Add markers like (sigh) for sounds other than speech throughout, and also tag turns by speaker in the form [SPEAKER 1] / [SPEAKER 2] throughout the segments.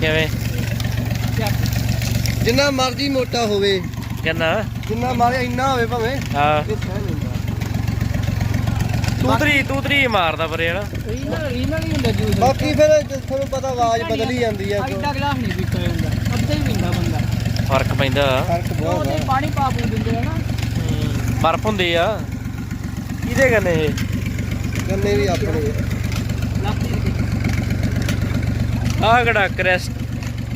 [SPEAKER 1] ਕਿਵੇਂ?
[SPEAKER 2] ਜਿੰਨਾ ਮਰਜ਼ੀ ਮੋਟਾ ਹੋਵੇ।
[SPEAKER 1] ਕਿੰਨਾ?
[SPEAKER 2] ਜਿੰਨਾ ਮਾਰਿਆ ਇੰਨਾ ਹੋਵੇ ਭਾਵੇਂ।
[SPEAKER 1] ਹਾਂ।
[SPEAKER 2] ਇਹ ਸਹਿ ਲੈਂਦਾ
[SPEAKER 1] ਤੂਤਰੀ ਤੂਤਰੀ ਮਾਰਦਾ ਪਰੇ ਹਨਾ?
[SPEAKER 3] ਰੀਨਲ ਰੀਨਲ ਹੀ ਹੁੰਦਾ ਜੂਸ।
[SPEAKER 2] ਬਾਕੀ ਫਿਰ ਤੁਹਾਨੂੰ ਪਤਾ ਆਵਾਜ਼ ਬਦਲੀ ਜਾਂਦੀ ਹੈ
[SPEAKER 3] ਅੱਡਾ ਗਲਾਸ ਨਹੀਂ ਪੀਤਾ ਜਾਂਦਾ। ਅੱਧਾ ਹੀ ਪੀਂਦਾ ਬੰਦਾ।
[SPEAKER 1] ਫ਼ਰਕ ਪੈਂਦਾ।
[SPEAKER 2] ਫ਼ਰਕ ਬਹੁਤ
[SPEAKER 3] ਉਹਦੇ
[SPEAKER 2] ਹੈ
[SPEAKER 3] ਪਾਣੀ ਪਾ ਪੂ ਦਿੰਦੇ ਆ ਨਾ।
[SPEAKER 1] ਬਰਫ ਹੁੰਦੀ ਆ। ਕਿਹਦੇ ਕੰਨੇ ਇਹ?
[SPEAKER 2] ਗੰਨੇ ਵੀ ਆਪਣੇ
[SPEAKER 3] ਲਾਪੀ ਦੇ
[SPEAKER 1] ਆਹ ਕਿਹੜਾ ਕ੍ਰੈਸਟ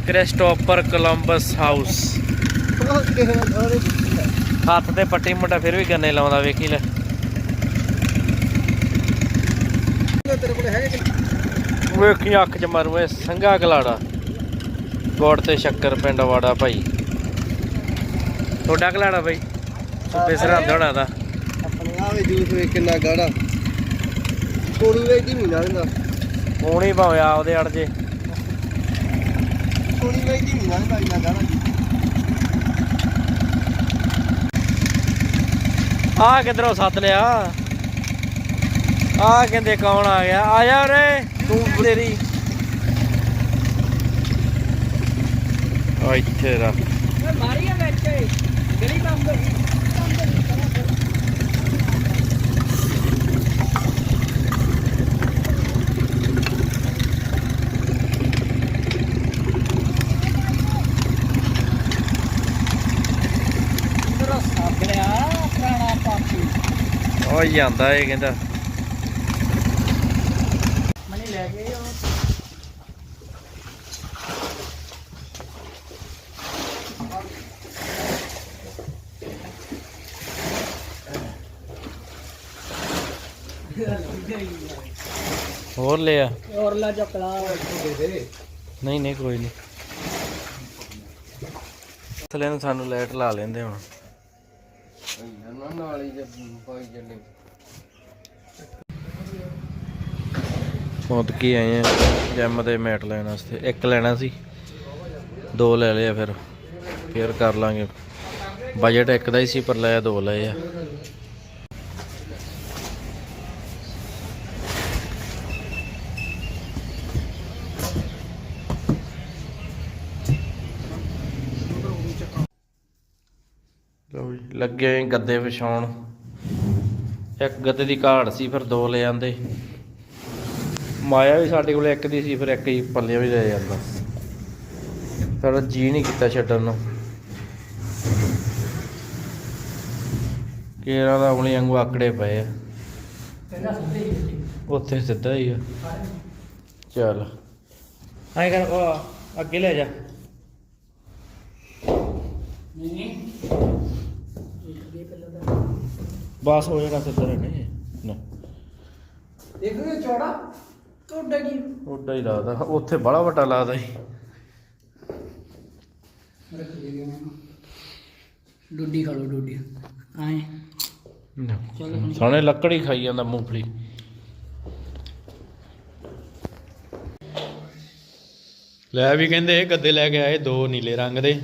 [SPEAKER 1] ਕ੍ਰਿਸਟੋਫਰ ਕੋਲੰਬਸ ਹਾਊਸ। ਹੱਥ ਤੇ ਪੱਟੀ ਮੁੰਡਾ ਫਿਰ ਵੀ ਗੰਨੇ ਲਾਉਂਦਾ ਵੇਖੀ ਲੈ।
[SPEAKER 2] ਤੇਰੇ ਕੋਲ ਹੈਗੇ
[SPEAKER 1] ਵੇਖੀ ਅੱਖ ਚ ਮਾਰੂ ਇਹ ਸੰਘਾ ਕਲਾੜਾ ਗੋੜ ਤੇ ਸ਼ੱਕਰ ਪਿੰਡ ਵਾੜਾ ਭਾਈ। ਤੁਹਾਡਾ ਕਲਾੜਾ ਭਾਈ? ਸੁੱਪੇ ਸਰਹੰਦ ਹੋਣਾ ਦਾ।
[SPEAKER 2] ਆਪਣੇ ਆਵੇ ਜੂਸ ਵੇਖ ਕਿੰਨਾ ਗਾੜਾ। ਕੋੜੀ ਵੇਚ ਦੀ ਮਹੀਨਾ ਦਿੰਦਾ।
[SPEAKER 1] ਹੋਣੀ ਭਾਵੇਂ ਆਪਦੇ ਅੜ ਜੇ।
[SPEAKER 2] ਕੋੜੀ ਵੇਚ ਦੀ ਜੀ।
[SPEAKER 1] ਆ ਕਿਧਰੋਂ ਸੱਦ ਲਿਆ? ਆ ਕਹਿੰਦੇ ਕੌਣ ਆ ਗਿਆ? ਆ ਜਾ ਰੇ ਤੂੰ ਤੇਰੀ। ਆ ਇੱਥੇ ਰਾ
[SPEAKER 3] ਓਏ ਮਾਰੀਆ ਵਿੱਚ ਗਲੀ ਕੰਮ ਕਰ ਸਾਬੜਿਆ ਪੁਰਾਣਾ ਪਾਪੀ
[SPEAKER 1] ਉਹ ਜਾਂਦਾ ਇਹ ਕਹਿੰਦਾ।
[SPEAKER 3] ਮਨੀ ਲੈ ਗਏ ਉਹ
[SPEAKER 1] ਹੋਰ ਲਿਆ।
[SPEAKER 3] ਔਰ ਲਾ ਚਕਲਾ
[SPEAKER 1] ਨਹੀਂ ਨਹੀਂ ਕੋਈ ਨਹੀਂ। ਥਲੇ ਨੂੰ ਸਾਨੂੰ ਲਾਈਟ ਲਾ ਲੈਂਦੇ ਹੁਣ।
[SPEAKER 2] ਨਾਲ ਹੀ ਪਾਈ ਜੰਨੇ
[SPEAKER 1] ਪਹੁੰਚ ਕੇ ਆਏ ਆ ਜਿਮ ਦੇ ਮੈਟ ਲੈਣ ਵਾਸਤੇ। ਇੱਕ ਲੈਣਾ ਸੀ, ਦੋ ਲੈ ਲਏ ਆ ਫਿਰ। ਫੇਰ ਕਰ ਲਾਂਗੇ। ਬਜਟ ਇੱਕ ਦਾ ਹੀ ਸੀ, ਪਰ ਲੈ ਦੋ ਲਏ ਆ ਲਓ ਜੀ, ਲੱਗੇ ਹੋਏ ਗੱਦੇ ਵਿਛਾਉਣ। ਇੱਕ ਗੱਦੇ ਦੀ ਘਾੜ ਸੀ ਫਿਰ ਦੋ ਲੈ ਆਂਦੇ। ਮਾਇਆ ਵੀ ਸਾਡੇ ਕੋਲ ਇੱਕ ਦੀ ਸੀ ਫਿਰ ਇੱਕ ਹੀ ਪੱਲੇ ਵੀ ਲੈ ਜਾਂਦਾ। ਸਾਡਾ ਜੀ ਨਹੀਂ ਕੀਤਾ ਛੱਡਣ ਨੂੰ। ਕੇਰਾ ਦਾ ਉਂਗਲੀ ਵਾਂਗੂ ਆਕੜੇ ਪਏ ਆ। ਉੱਥੇ ਸਿੱਧਾ ਹੀ ਆ। ਚੱਲ। ਆਏ ਕਰ ਉਹ ਅੱਗੇ ਲੈ ਜਾ
[SPEAKER 3] ਨਹੀਂ ਇਹ ਪਹਿਲਾਂ ਤਾਂ
[SPEAKER 1] ਬਸ ਹੋ ਜਾਣਾ ਸਿੱਧਾ ਰਹਿਣੇ ਨਾ।
[SPEAKER 3] ਦੇਖੋਗੇ ਚੌੜਾ ਟੋਡਾ ਕੀ?
[SPEAKER 1] ਉੱਡਾ ਹੀ ਲੱਗਦਾ ਉੱਥੇ ਬੜਾ ਵੱਡਾ ਲੱਗਦਾ ਸੀ।
[SPEAKER 3] ਰੱਖ ਦੇ ਡੁੱਡੀ ਖਾ ਲੋ ਡੁੱਡੀ। ਆਏ। ਚਲੋ
[SPEAKER 1] ਸਾਣੇ ਲੱਕੜੀ ਖਾਈ ਜਾਂਦਾ ਮੂੰਗਫਲੀ।
[SPEAKER 4] ਲੈ ਵੀ ਕਹਿੰਦੇ ਗੱਦੇ ਲੈ ਕੇ ਆਏ ਦੋ ਨੀਲੇ ਰੰਗ ਦੇ।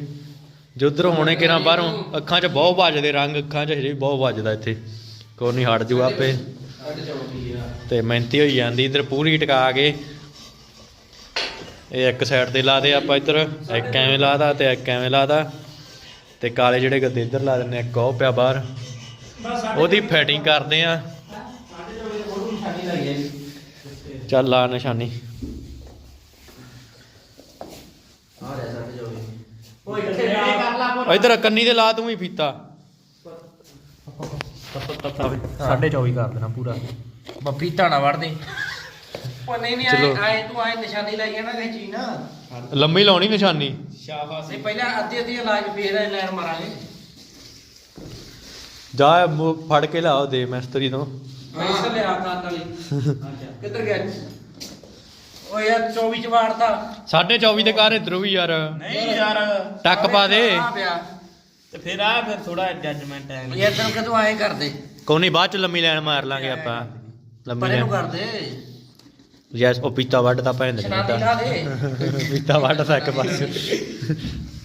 [SPEAKER 4] ਜੋ ਉਧਰ ਹੋਣੇ ਕਿਰਾਂ ਬਾਹਰੋਂ ਅੱਖਾਂ 'ਚ ਬਹੁਤ ਵੱਜਦੇ ਰੰਗ ਅੱਖਾਂ 'ਚ ਹਜੇ ਵੀ ਬਹੁਤ ਵੱਜਦਾ ਇੱਥੇ। ਕੋਈ ਨਹੀਂ ਹਟ ਜੂ ਆਪੇ। ਤੇ ਮਿਹਨਤੀ ਹੋਈ ਜਾਂਦੀ ਇਧਰ ਪੂਰੀ ਟਿਕਾ ਕੇ। ਇਹ ਇੱਕ ਸਾਈਡ ਤੇ ਲਾ ਦੇ ਆਪਾਂ ਇੱਧਰ ਇੱਕ ਐਵੇਂ ਲਾਦਾ ਤੇ ਇੱਕ ਐਵੇਂ ਲਾਦਾ। ਤੇ ਕਾਲੇ ਜਿਹੜੇ ਗੱਦੇ ਇੱਧਰ ਲਾ ਦਿੰਨੇ ਇੱਕ ਉਹ ਪਿਆ ਬਾਹਰ। ਉਹਦੀ ਫੈਟਿੰਗ ਕਰਦੇ ਆ। ਚੱਲ ਲਾ ਨਿਸ਼ਾਨੀ। ਇਧਰ ਕੰਨੀ ਤੇ ਲਾ ਤੂੰ ਹੀ ਫੀਤਾ।
[SPEAKER 1] ਸਾਢੇ 24 ਕਰ ਦੇਣਾ ਪੂਰਾ। ਬੱਫੀ ਧਾਣਾ ਵੜ ਦੇ ਉਹ ਨਹੀਂ ਨਹੀਂ
[SPEAKER 4] ਚਲੋ।
[SPEAKER 1] ਆਏ ਤੂੰ ਆਏ ਨਿਸ਼ਾਨੀ ਲਾਈ ਨਾ ਕਿਸੇ ਚੀਜ਼ ਨਾ।
[SPEAKER 4] ਲੰਮੀ ਲਾਉਣੀ ਨਿਸ਼ਾਨੀ।
[SPEAKER 1] ਸ਼ਾਬਾਸ਼। ਨਹੀਂ ਪਹਿਲਾਂ ਅੱਧੀ ਅੱਧੀ ਲਾਜ ਫੇਰ ਲਾਈਨ ਮਾਰਾਂਗੇ।
[SPEAKER 4] ਜਾ ਮੂੰਹ ਫੜ ਕੇ ਲਾਓ ਦੇ ਮਿਸਤਰੀ ਤੋਂ
[SPEAKER 1] ਪੈਸੇ ਲਿਆ ਕੰਨ ਵਾਲੀ। ਕਿੱਧਰ ਗਿਆ ਓ ਯਾਰ 24 ਚ ਵਾੜਤਾ।
[SPEAKER 4] ਸਾਢੇ 24 ਤੇ ਕਰ ਇਧਰੋਂ ਵੀ ਯਾਰ।
[SPEAKER 1] ਨਹੀਂ ਯਾਰ।
[SPEAKER 4] ਟੱਕ ਪਾ ਦੇ।
[SPEAKER 1] ਆ ਪਿਆ।
[SPEAKER 5] ਤੇ ਫਿਰ ਆ ਫਿਰ ਥੋੜਾ ਜੱਜਮੈਂਟ ਹੈ।
[SPEAKER 1] ਯਾਰ ਤੈਨੂੰ ਕਦੋਂ ਆਏ ਕਰਦੇ।
[SPEAKER 4] ਕੋਈ ਨਹੀਂ ਬਾਅਦ ਚ ਲੰਮੀ ਲੈਣ ਮਾਰ ਲਾਂਗੇ ਆਪਾਂ। ਲੰਮੀ
[SPEAKER 1] ਪਰੇ ਨੂੰ
[SPEAKER 4] ਲੈਣ
[SPEAKER 1] ਕਰਦੇ।
[SPEAKER 4] ਯੈਸ ਉਹ ਪੀਤਾ ਵੱਢ ਤਾਂ ਭੈਣ ਦੇ
[SPEAKER 1] ਸ਼ਨਾਦੀ ਲਾ ਦੇ। (laughs)
[SPEAKER 4] ਪੀਤਾ ਵੱਢ ਤਾਂ ਇੱਕ ਪਾਸੇ।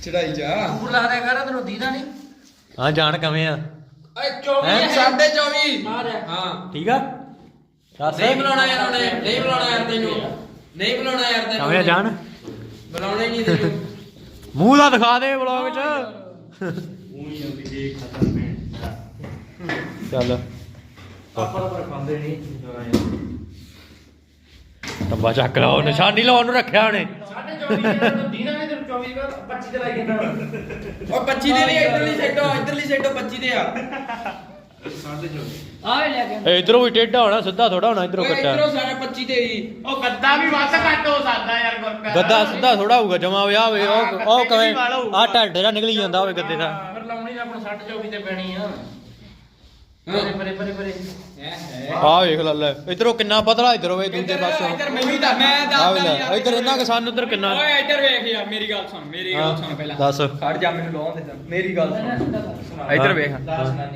[SPEAKER 2] ਚੜਾਈ ਜਾ।
[SPEAKER 1] ਤੂੰ ਲਾ ਦਿਆ ਕਰ ਤੈਨੂੰ ਦੀਦਾ ਨਹੀਂ।
[SPEAKER 4] ਹਾਂ ਜਾਣ ਕਵੇਂ ਆ?
[SPEAKER 1] ਓਏ 24
[SPEAKER 2] ਸਾਢੇ 24
[SPEAKER 1] ਮਾਰ ਹਾਂ।
[SPEAKER 4] ਠੀਕ ਆ? ਦੱਸ।
[SPEAKER 1] ਨਹੀਂ ਬੁਲਾਉਣਾ ਯਾਰ ਉਹਨੇ। ਨਹੀਂ ਬੁਲਾਉਣਾ ਯਾਰ ਤੈਨੂੰ। ਨਹੀਂ ਬੁਲਾਉਣਾ ਯਾਰ ਤੈਨੂੰ।
[SPEAKER 4] ਕਵੇਂ ਆ ਜਾਣ?
[SPEAKER 5] ਬੁਲਾਉਣਾ ਹੀ ਨਹੀਂ ਤੈਨੂੰ।
[SPEAKER 4] ਮੂੰਹ ਦਾ ਦਿਖਾ ਦੇ ਵਲੌਗ 'ਚ।
[SPEAKER 3] ਉਹੀ ਆਉਂਦੀ ਜੇ ਖਤਮ ਮੈਂ
[SPEAKER 4] ਚੱਲ।
[SPEAKER 3] ਆਪਾਂ ਤਾਂ ਖਾਂਦੇ ਨਹੀਂ
[SPEAKER 4] ਟੱਬਾ ਚੱਕ ਲਾ ਉਹ ਨਿਸ਼ਾਨੀ ਲਾਉਣ ਨੂੰ ਰੱਖਿਆ ਉਹਨੇ।
[SPEAKER 3] ਸਾਡੇ 24 ਦਿਨਾਂ ਨੇ ਤੈਨੂੰ 24 ਦਾ 25 ਤੇ ਲਾਈ ਜਾਂਦਾ।
[SPEAKER 5] ਉਹ 25 ਦੇ ਨਹੀਂ ਇਧਰਲੀ ਸਾਈਡੋਂ ਇਧਰਲੀ ਸਾਈਡੋਂ 25 ਦੇ ਆ। ਆ ਲੈ ਕੇ
[SPEAKER 4] ਇਧਰੋਂ ਵੀ ਟੇਢਾ ਹੋਣਾ ਸਿੱਧਾ ਥੋੜਾ ਹੋਣਾ ਇਧਰੋਂ ਕੱਟਾ
[SPEAKER 5] ਇਧਰੋਂ ਸਾਰਾ 25 ਦੇ ਹੀ
[SPEAKER 3] ਉਹ ਗੱਦਾ ਵੀ ਵੱਧ ਘੱਟ ਹੋ ਸਕਦਾ ਯਾਰ ਗੁਰਕਰ
[SPEAKER 4] ਗੱਦਾ ਸਿੱਧਾ ਥੋੜਾ ਹੋਊਗਾ ਜਮਾ ਵਿਆਹ ਹੋਵੇ ਉਹ ਉਹ ਕਵੇਂ ਆ ਢੱਡ ਜਿਹੜਾ ਨਿਕਲੀ ਜਾਂਦਾ ਹੋਵੇ ਗੱਦੇ ਦਾ।
[SPEAKER 3] ਫਿਰ ਲਾਉਣੀ ਤਾਂ ਆਪਣਾ 60 24 ਤੇ ਪੈਣੀ ਆ। ਪਰੇ ਪਰੇ ਪਰੇ ਪਰੇ।
[SPEAKER 4] ਆ ਵੇਖ ਲੈ ਲੈ। ਇਧਰੋਂ ਕਿੰਨਾ ਪਤਲਾ ਇਧਰੋਂ ਵੇ ਦੂਜੇ ਪਾਸੋਂ।
[SPEAKER 5] ਇੱਧਰ ਮੈਨੂੰ ਤਾਂ ਮੈਂ
[SPEAKER 4] ਆ
[SPEAKER 5] ਦੱਸਦਾ
[SPEAKER 4] ਵੇ ਲੈ
[SPEAKER 5] ਯਾਰ।
[SPEAKER 4] ਇਧਰ ਇੰਨਾ ਕਿਸਾਨ ਉਧਰ ਕਿੰਨਾ।
[SPEAKER 5] ਓਏ ਇੱਧਰ ਵੇਖ ਯਾਰ ਮੇਰੀ ਗੱਲ ਸੁਣ ਮੇਰੀ ਗੱਲ ਸੁਣ ਪਹਿਲਾਂ।
[SPEAKER 4] ਦੱਸ।
[SPEAKER 5] ਖੜ ਜਾ ਮੈਨੂੰ ਲਾਉਣ ਦੇ ਮੇਰੀ ਗੱਲ ਸੁਣ। ਇੱਧਰ ਵੇਖ।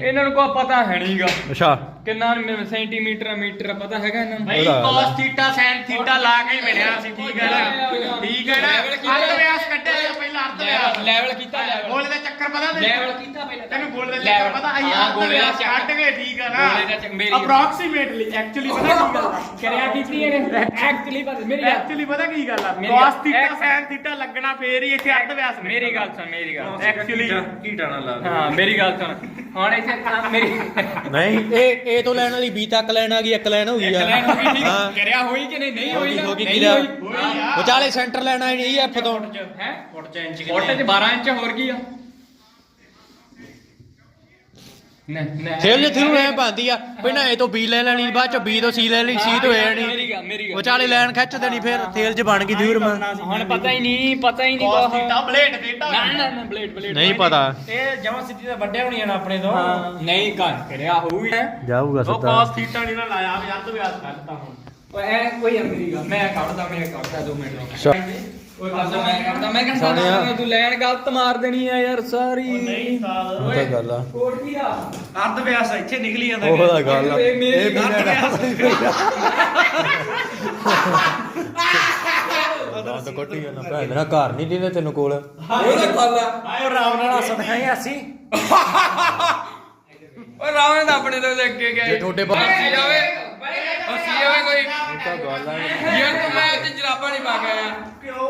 [SPEAKER 5] ਇਹਨਾਂ ਨੂੰ ਕੋਈ ਪਤਾ ਹੈ ਨਹੀਂਗਾ।
[SPEAKER 4] ਅੱਛਾ।
[SPEAKER 5] ਕਿੰਨਾ ਸੈਂਟੀਮੀਟਰ ਮੀਟਰ ਪਤਾ ਹੈਗਾ ਇਹਨਾਂ ਨੂੰ?
[SPEAKER 3] ਭਾਈ
[SPEAKER 4] ਉਹਦਾ-
[SPEAKER 3] cos ਥੀਟਾ sin ਥੀਟਾ ਲਾ ਕੇ ਹੀ ਮਿਲਿਆ ਸੀ ਠੀਕ ਹੈ ਨਾ ਠੀਕ ਹੈ ਨਾ? ਅਰਧ ਵਿਆਸ ਕੱਢਿਆ ਸੀ ਪਹਿਲਾਂ ਅਰਧ ਵਿਆਸ
[SPEAKER 5] ਲੈਵਲ ਕੀਤਾ ਲੈਵਲ
[SPEAKER 3] ਗੋਲੇ ਦਾ ਚੱਕਰ ਪਤਾ ਤੈਨੂੰ?
[SPEAKER 5] ਲੈਵਲ ਕੀਤਾ ਪਹਿਲਾਂ
[SPEAKER 3] ਤੈਨੂੰ ਗੋਲੇ ਦਾ। ਚੱਕਰ ਪਤਾ? ਅਸੀਂ
[SPEAKER 5] ਹਾਂ,
[SPEAKER 3] ਅਰਧ
[SPEAKER 5] ਗੋਲੇ ਦਾ
[SPEAKER 3] ਵਿਆਸ
[SPEAKER 5] ਚੱਕਰ।
[SPEAKER 3] ਕੱਢ ਗਏ ਠੀਕ ਹੈ ਨਾ ਅਪਰੋਕਸੀਮੇਟਲੀ ਐਕਚੁਅਲੀ ਪਤਾ ਕੀ ਗੱਲ ਆ?
[SPEAKER 5] ਕਰਿਆ ਕੀਤੀ ਇਹਨੇ? ਐਕਚੁਅਲੀ ਪਤਾ ਮੇਰੀ ਗੱਲ
[SPEAKER 3] ਐਕਚੁਅਲੀ ਪਤਾ ਕੀ ਗੱਲ ਆ?
[SPEAKER 5] ਮੇਰੀ
[SPEAKER 3] cos ਥੀਟਾ
[SPEAKER 5] ਐਕ-
[SPEAKER 3] sin ਥੀਟਾ ਲੱਗਣਾ ਫੇਰ ਹੀ ਇੱਥੇ ਅਰਧ ਵਿਆਸ
[SPEAKER 5] ਮੇਰੀ ਗੱਲ ਸੁਣ ਮੇਰੀ ਗੱਲ।
[SPEAKER 3] ਐਕਚੁਅਲੀ ਕੀਟਾ ਨਾ ਲਾ
[SPEAKER 5] ਹਾਂ ਮੇਰੀ ਗੱਲ ਸੁਣ। ਹੁਣ ਇੱਥੇ ਤਾਂ ਮੇਰੀ
[SPEAKER 4] ਨਹੀਂ ਇਹ ਇਹ ਤੋਂ ਲੈਣ ਵਾਲੀ ਬੀ ਤੱਕ ਲੈਣ ਆ ਗਈ ਇੱਕ ਲੈਣ ਹੋ ਗਈ ਆ।
[SPEAKER 5] ਲੈਣ ਹੋ ਗਈ ਠੀਕ
[SPEAKER 4] ਹਾਂ।
[SPEAKER 5] ਕਰਿਆ ਹੋਈ ਕਿ ਨਹੀਂ? ਨਹੀਂ ਹੋਈ
[SPEAKER 4] ਗਈ
[SPEAKER 5] ਨਾ
[SPEAKER 4] ਹੋ ਗਈ
[SPEAKER 5] ਨਹੀਂ
[SPEAKER 4] ਕਿਰਿਆ।
[SPEAKER 3] ਹੋਈ। ਆ।
[SPEAKER 4] ਵਿਚਾਲੇ ਸੈਂਟਰ ਲੈਣਾ ਹੀ ਨਹੀਂ ਐਫ ਤੋਂ।
[SPEAKER 5] ਹੈ?
[SPEAKER 3] ਫੁੱਟ ਚ ਇੰਚ
[SPEAKER 5] ਫੁੱਟ ਚ 12 ਇੰਚ ਹੋਰ ਕੀ ਆ?
[SPEAKER 4] ਥੇਲ ਜੇ ਥਰੂ ਐ ਪਾਉਂਦੀ ਆ। ਪਹਿਲਾਂ ਇਹ ਤੋਂ ਬੀ ਲੈ ਲੈਣੀ ਬਾਅਦ ਚ ਬੀ ਤੋਂ ਸੀ ਲੈ ਲਈ ਸੀ ਤੋਂ ਐ
[SPEAKER 5] ਮੇਰੀ
[SPEAKER 4] ਨਹੀਂ।
[SPEAKER 5] ਗੱਲ ਮੇਰੀ ਗੱਲ।
[SPEAKER 4] ਵਿਚਾਲੇ ਲੈਣ ਖਿੱਚ ਦੇਣੀ ਫਿਰ ਥੇਲ ਚ ਬਣ ਗਈ ਜ਼ਰੂਰ ਮੈਂ।
[SPEAKER 5] ਹੁਣ ਪਤਾ ਹੀ ਨਹੀਂ ਪਤਾ ਹੀ ਨਹੀਂ ਕੁਛ।
[SPEAKER 3] ਥੀਟਾ ਬਲੇਡ ਥੀਟਾ
[SPEAKER 5] ਨਾ ਨਾ ਨਾ ਬਲੇਡ ਬਲੇਡ
[SPEAKER 4] ਨਹੀਂ ਪਤਾ।
[SPEAKER 3] ਇਹ ਜਮਾ ਸਿੱਧੀ ਤਾਂ ਵੱਡੇ ਹੋਣੀਆਂ ਨਾ ਆਪਣੇ ਤੋਂ।
[SPEAKER 5] ਨਹੀਂ ਕਰ ਕਰਿਆ ਹੋਊਗੀ।
[SPEAKER 4] ਜਾਊਗਾ
[SPEAKER 3] ਉਹ
[SPEAKER 4] ਸਿੱਧਾ।
[SPEAKER 3] ਥੀਟਾ ਨਹੀਂ ਨਾ ਲਾਇਆ ਵੀ ਅਰਧ ਵਿਆਸ ਕੱਢਤਾ ਹੁਣ।
[SPEAKER 5] ਓਏ ਐ ਕੋਈ ਆ ਮੇਰੀ ਗੱਲ। ਮੈਂ ਕੱਢਦਾ ਮੈਂ ਕੱਢਦਾ 2 ਮਿੰਟ। ਰੁਕ
[SPEAKER 4] ਅੱਛਾ।
[SPEAKER 5] ਓਏ ਕੱਢਦਾ ਮੈਂ ਕੱਢਦਾ ਮੈਂ ਕਹਿੰਦਾ
[SPEAKER 4] ਸੋਹਣਿਆ।
[SPEAKER 5] ਤੂੰ ਲੈਣ ਗਲਤ ਮਾਰ ਦੇਣੀ ਆ ਯਾਰ ਸਾਰੀ।
[SPEAKER 3] ਨਹੀਂ ਸਾਲ
[SPEAKER 4] ਉਹ ਤਾਂ ਗੱਲ ਆ।
[SPEAKER 5] ਕੋਟ ਕੀ ਦਾ
[SPEAKER 3] ਅਰਧ ਵਿਆਸ ਇੱਥੇ ਨਿਕਲੀ ਜਾਂਦਾ
[SPEAKER 4] ਉਹ ਤਾਂ ਗੱਲ ਆ।
[SPEAKER 5] ਇਹ ਮੇਰੀ
[SPEAKER 4] ਇਹ ਵੀ
[SPEAKER 3] ਅਰਧ
[SPEAKER 4] ਲੈਣਾ।
[SPEAKER 3] ਵਿਆਸ
[SPEAKER 4] ਦੰਦ ਕੋਟੀ ਨਾ ਭੈਣ ਮੇਰਾ ਘਰ ਨਹੀਂ ਦਿੰਦੇ ਤੈਨੂੰ ਕੋਲ।
[SPEAKER 5] ਉਹਦਾ ਗੱਲ ਆ।
[SPEAKER 3] ਆਇਓ ਰਾਮ ਨਾਲ ਹੱਸਣ ਹੈ ਅਸੀਂ।
[SPEAKER 5] ਓਏ ਰਾਵਣ ਦਾ ਆਪਣੇ ਤੋਂ ਅੱਗੇ ਗਿਆ।
[SPEAKER 4] ਜੇ ਤੁਹਾਡੇ ਬਾਹਰ-
[SPEAKER 5] ਜਾਵੇ। ਉਹ ਸੀ ਜਾਵੇ ਕੋਈ
[SPEAKER 4] ਤਾਂ ਗੱਲ ਆ
[SPEAKER 5] ਯਾਰ ਤੂੰ ਮੈਂ ਤੇ ਜਰਾਬਾਂ ਨਹੀਂ ਪਾ ਕੇ ਆਇਆ।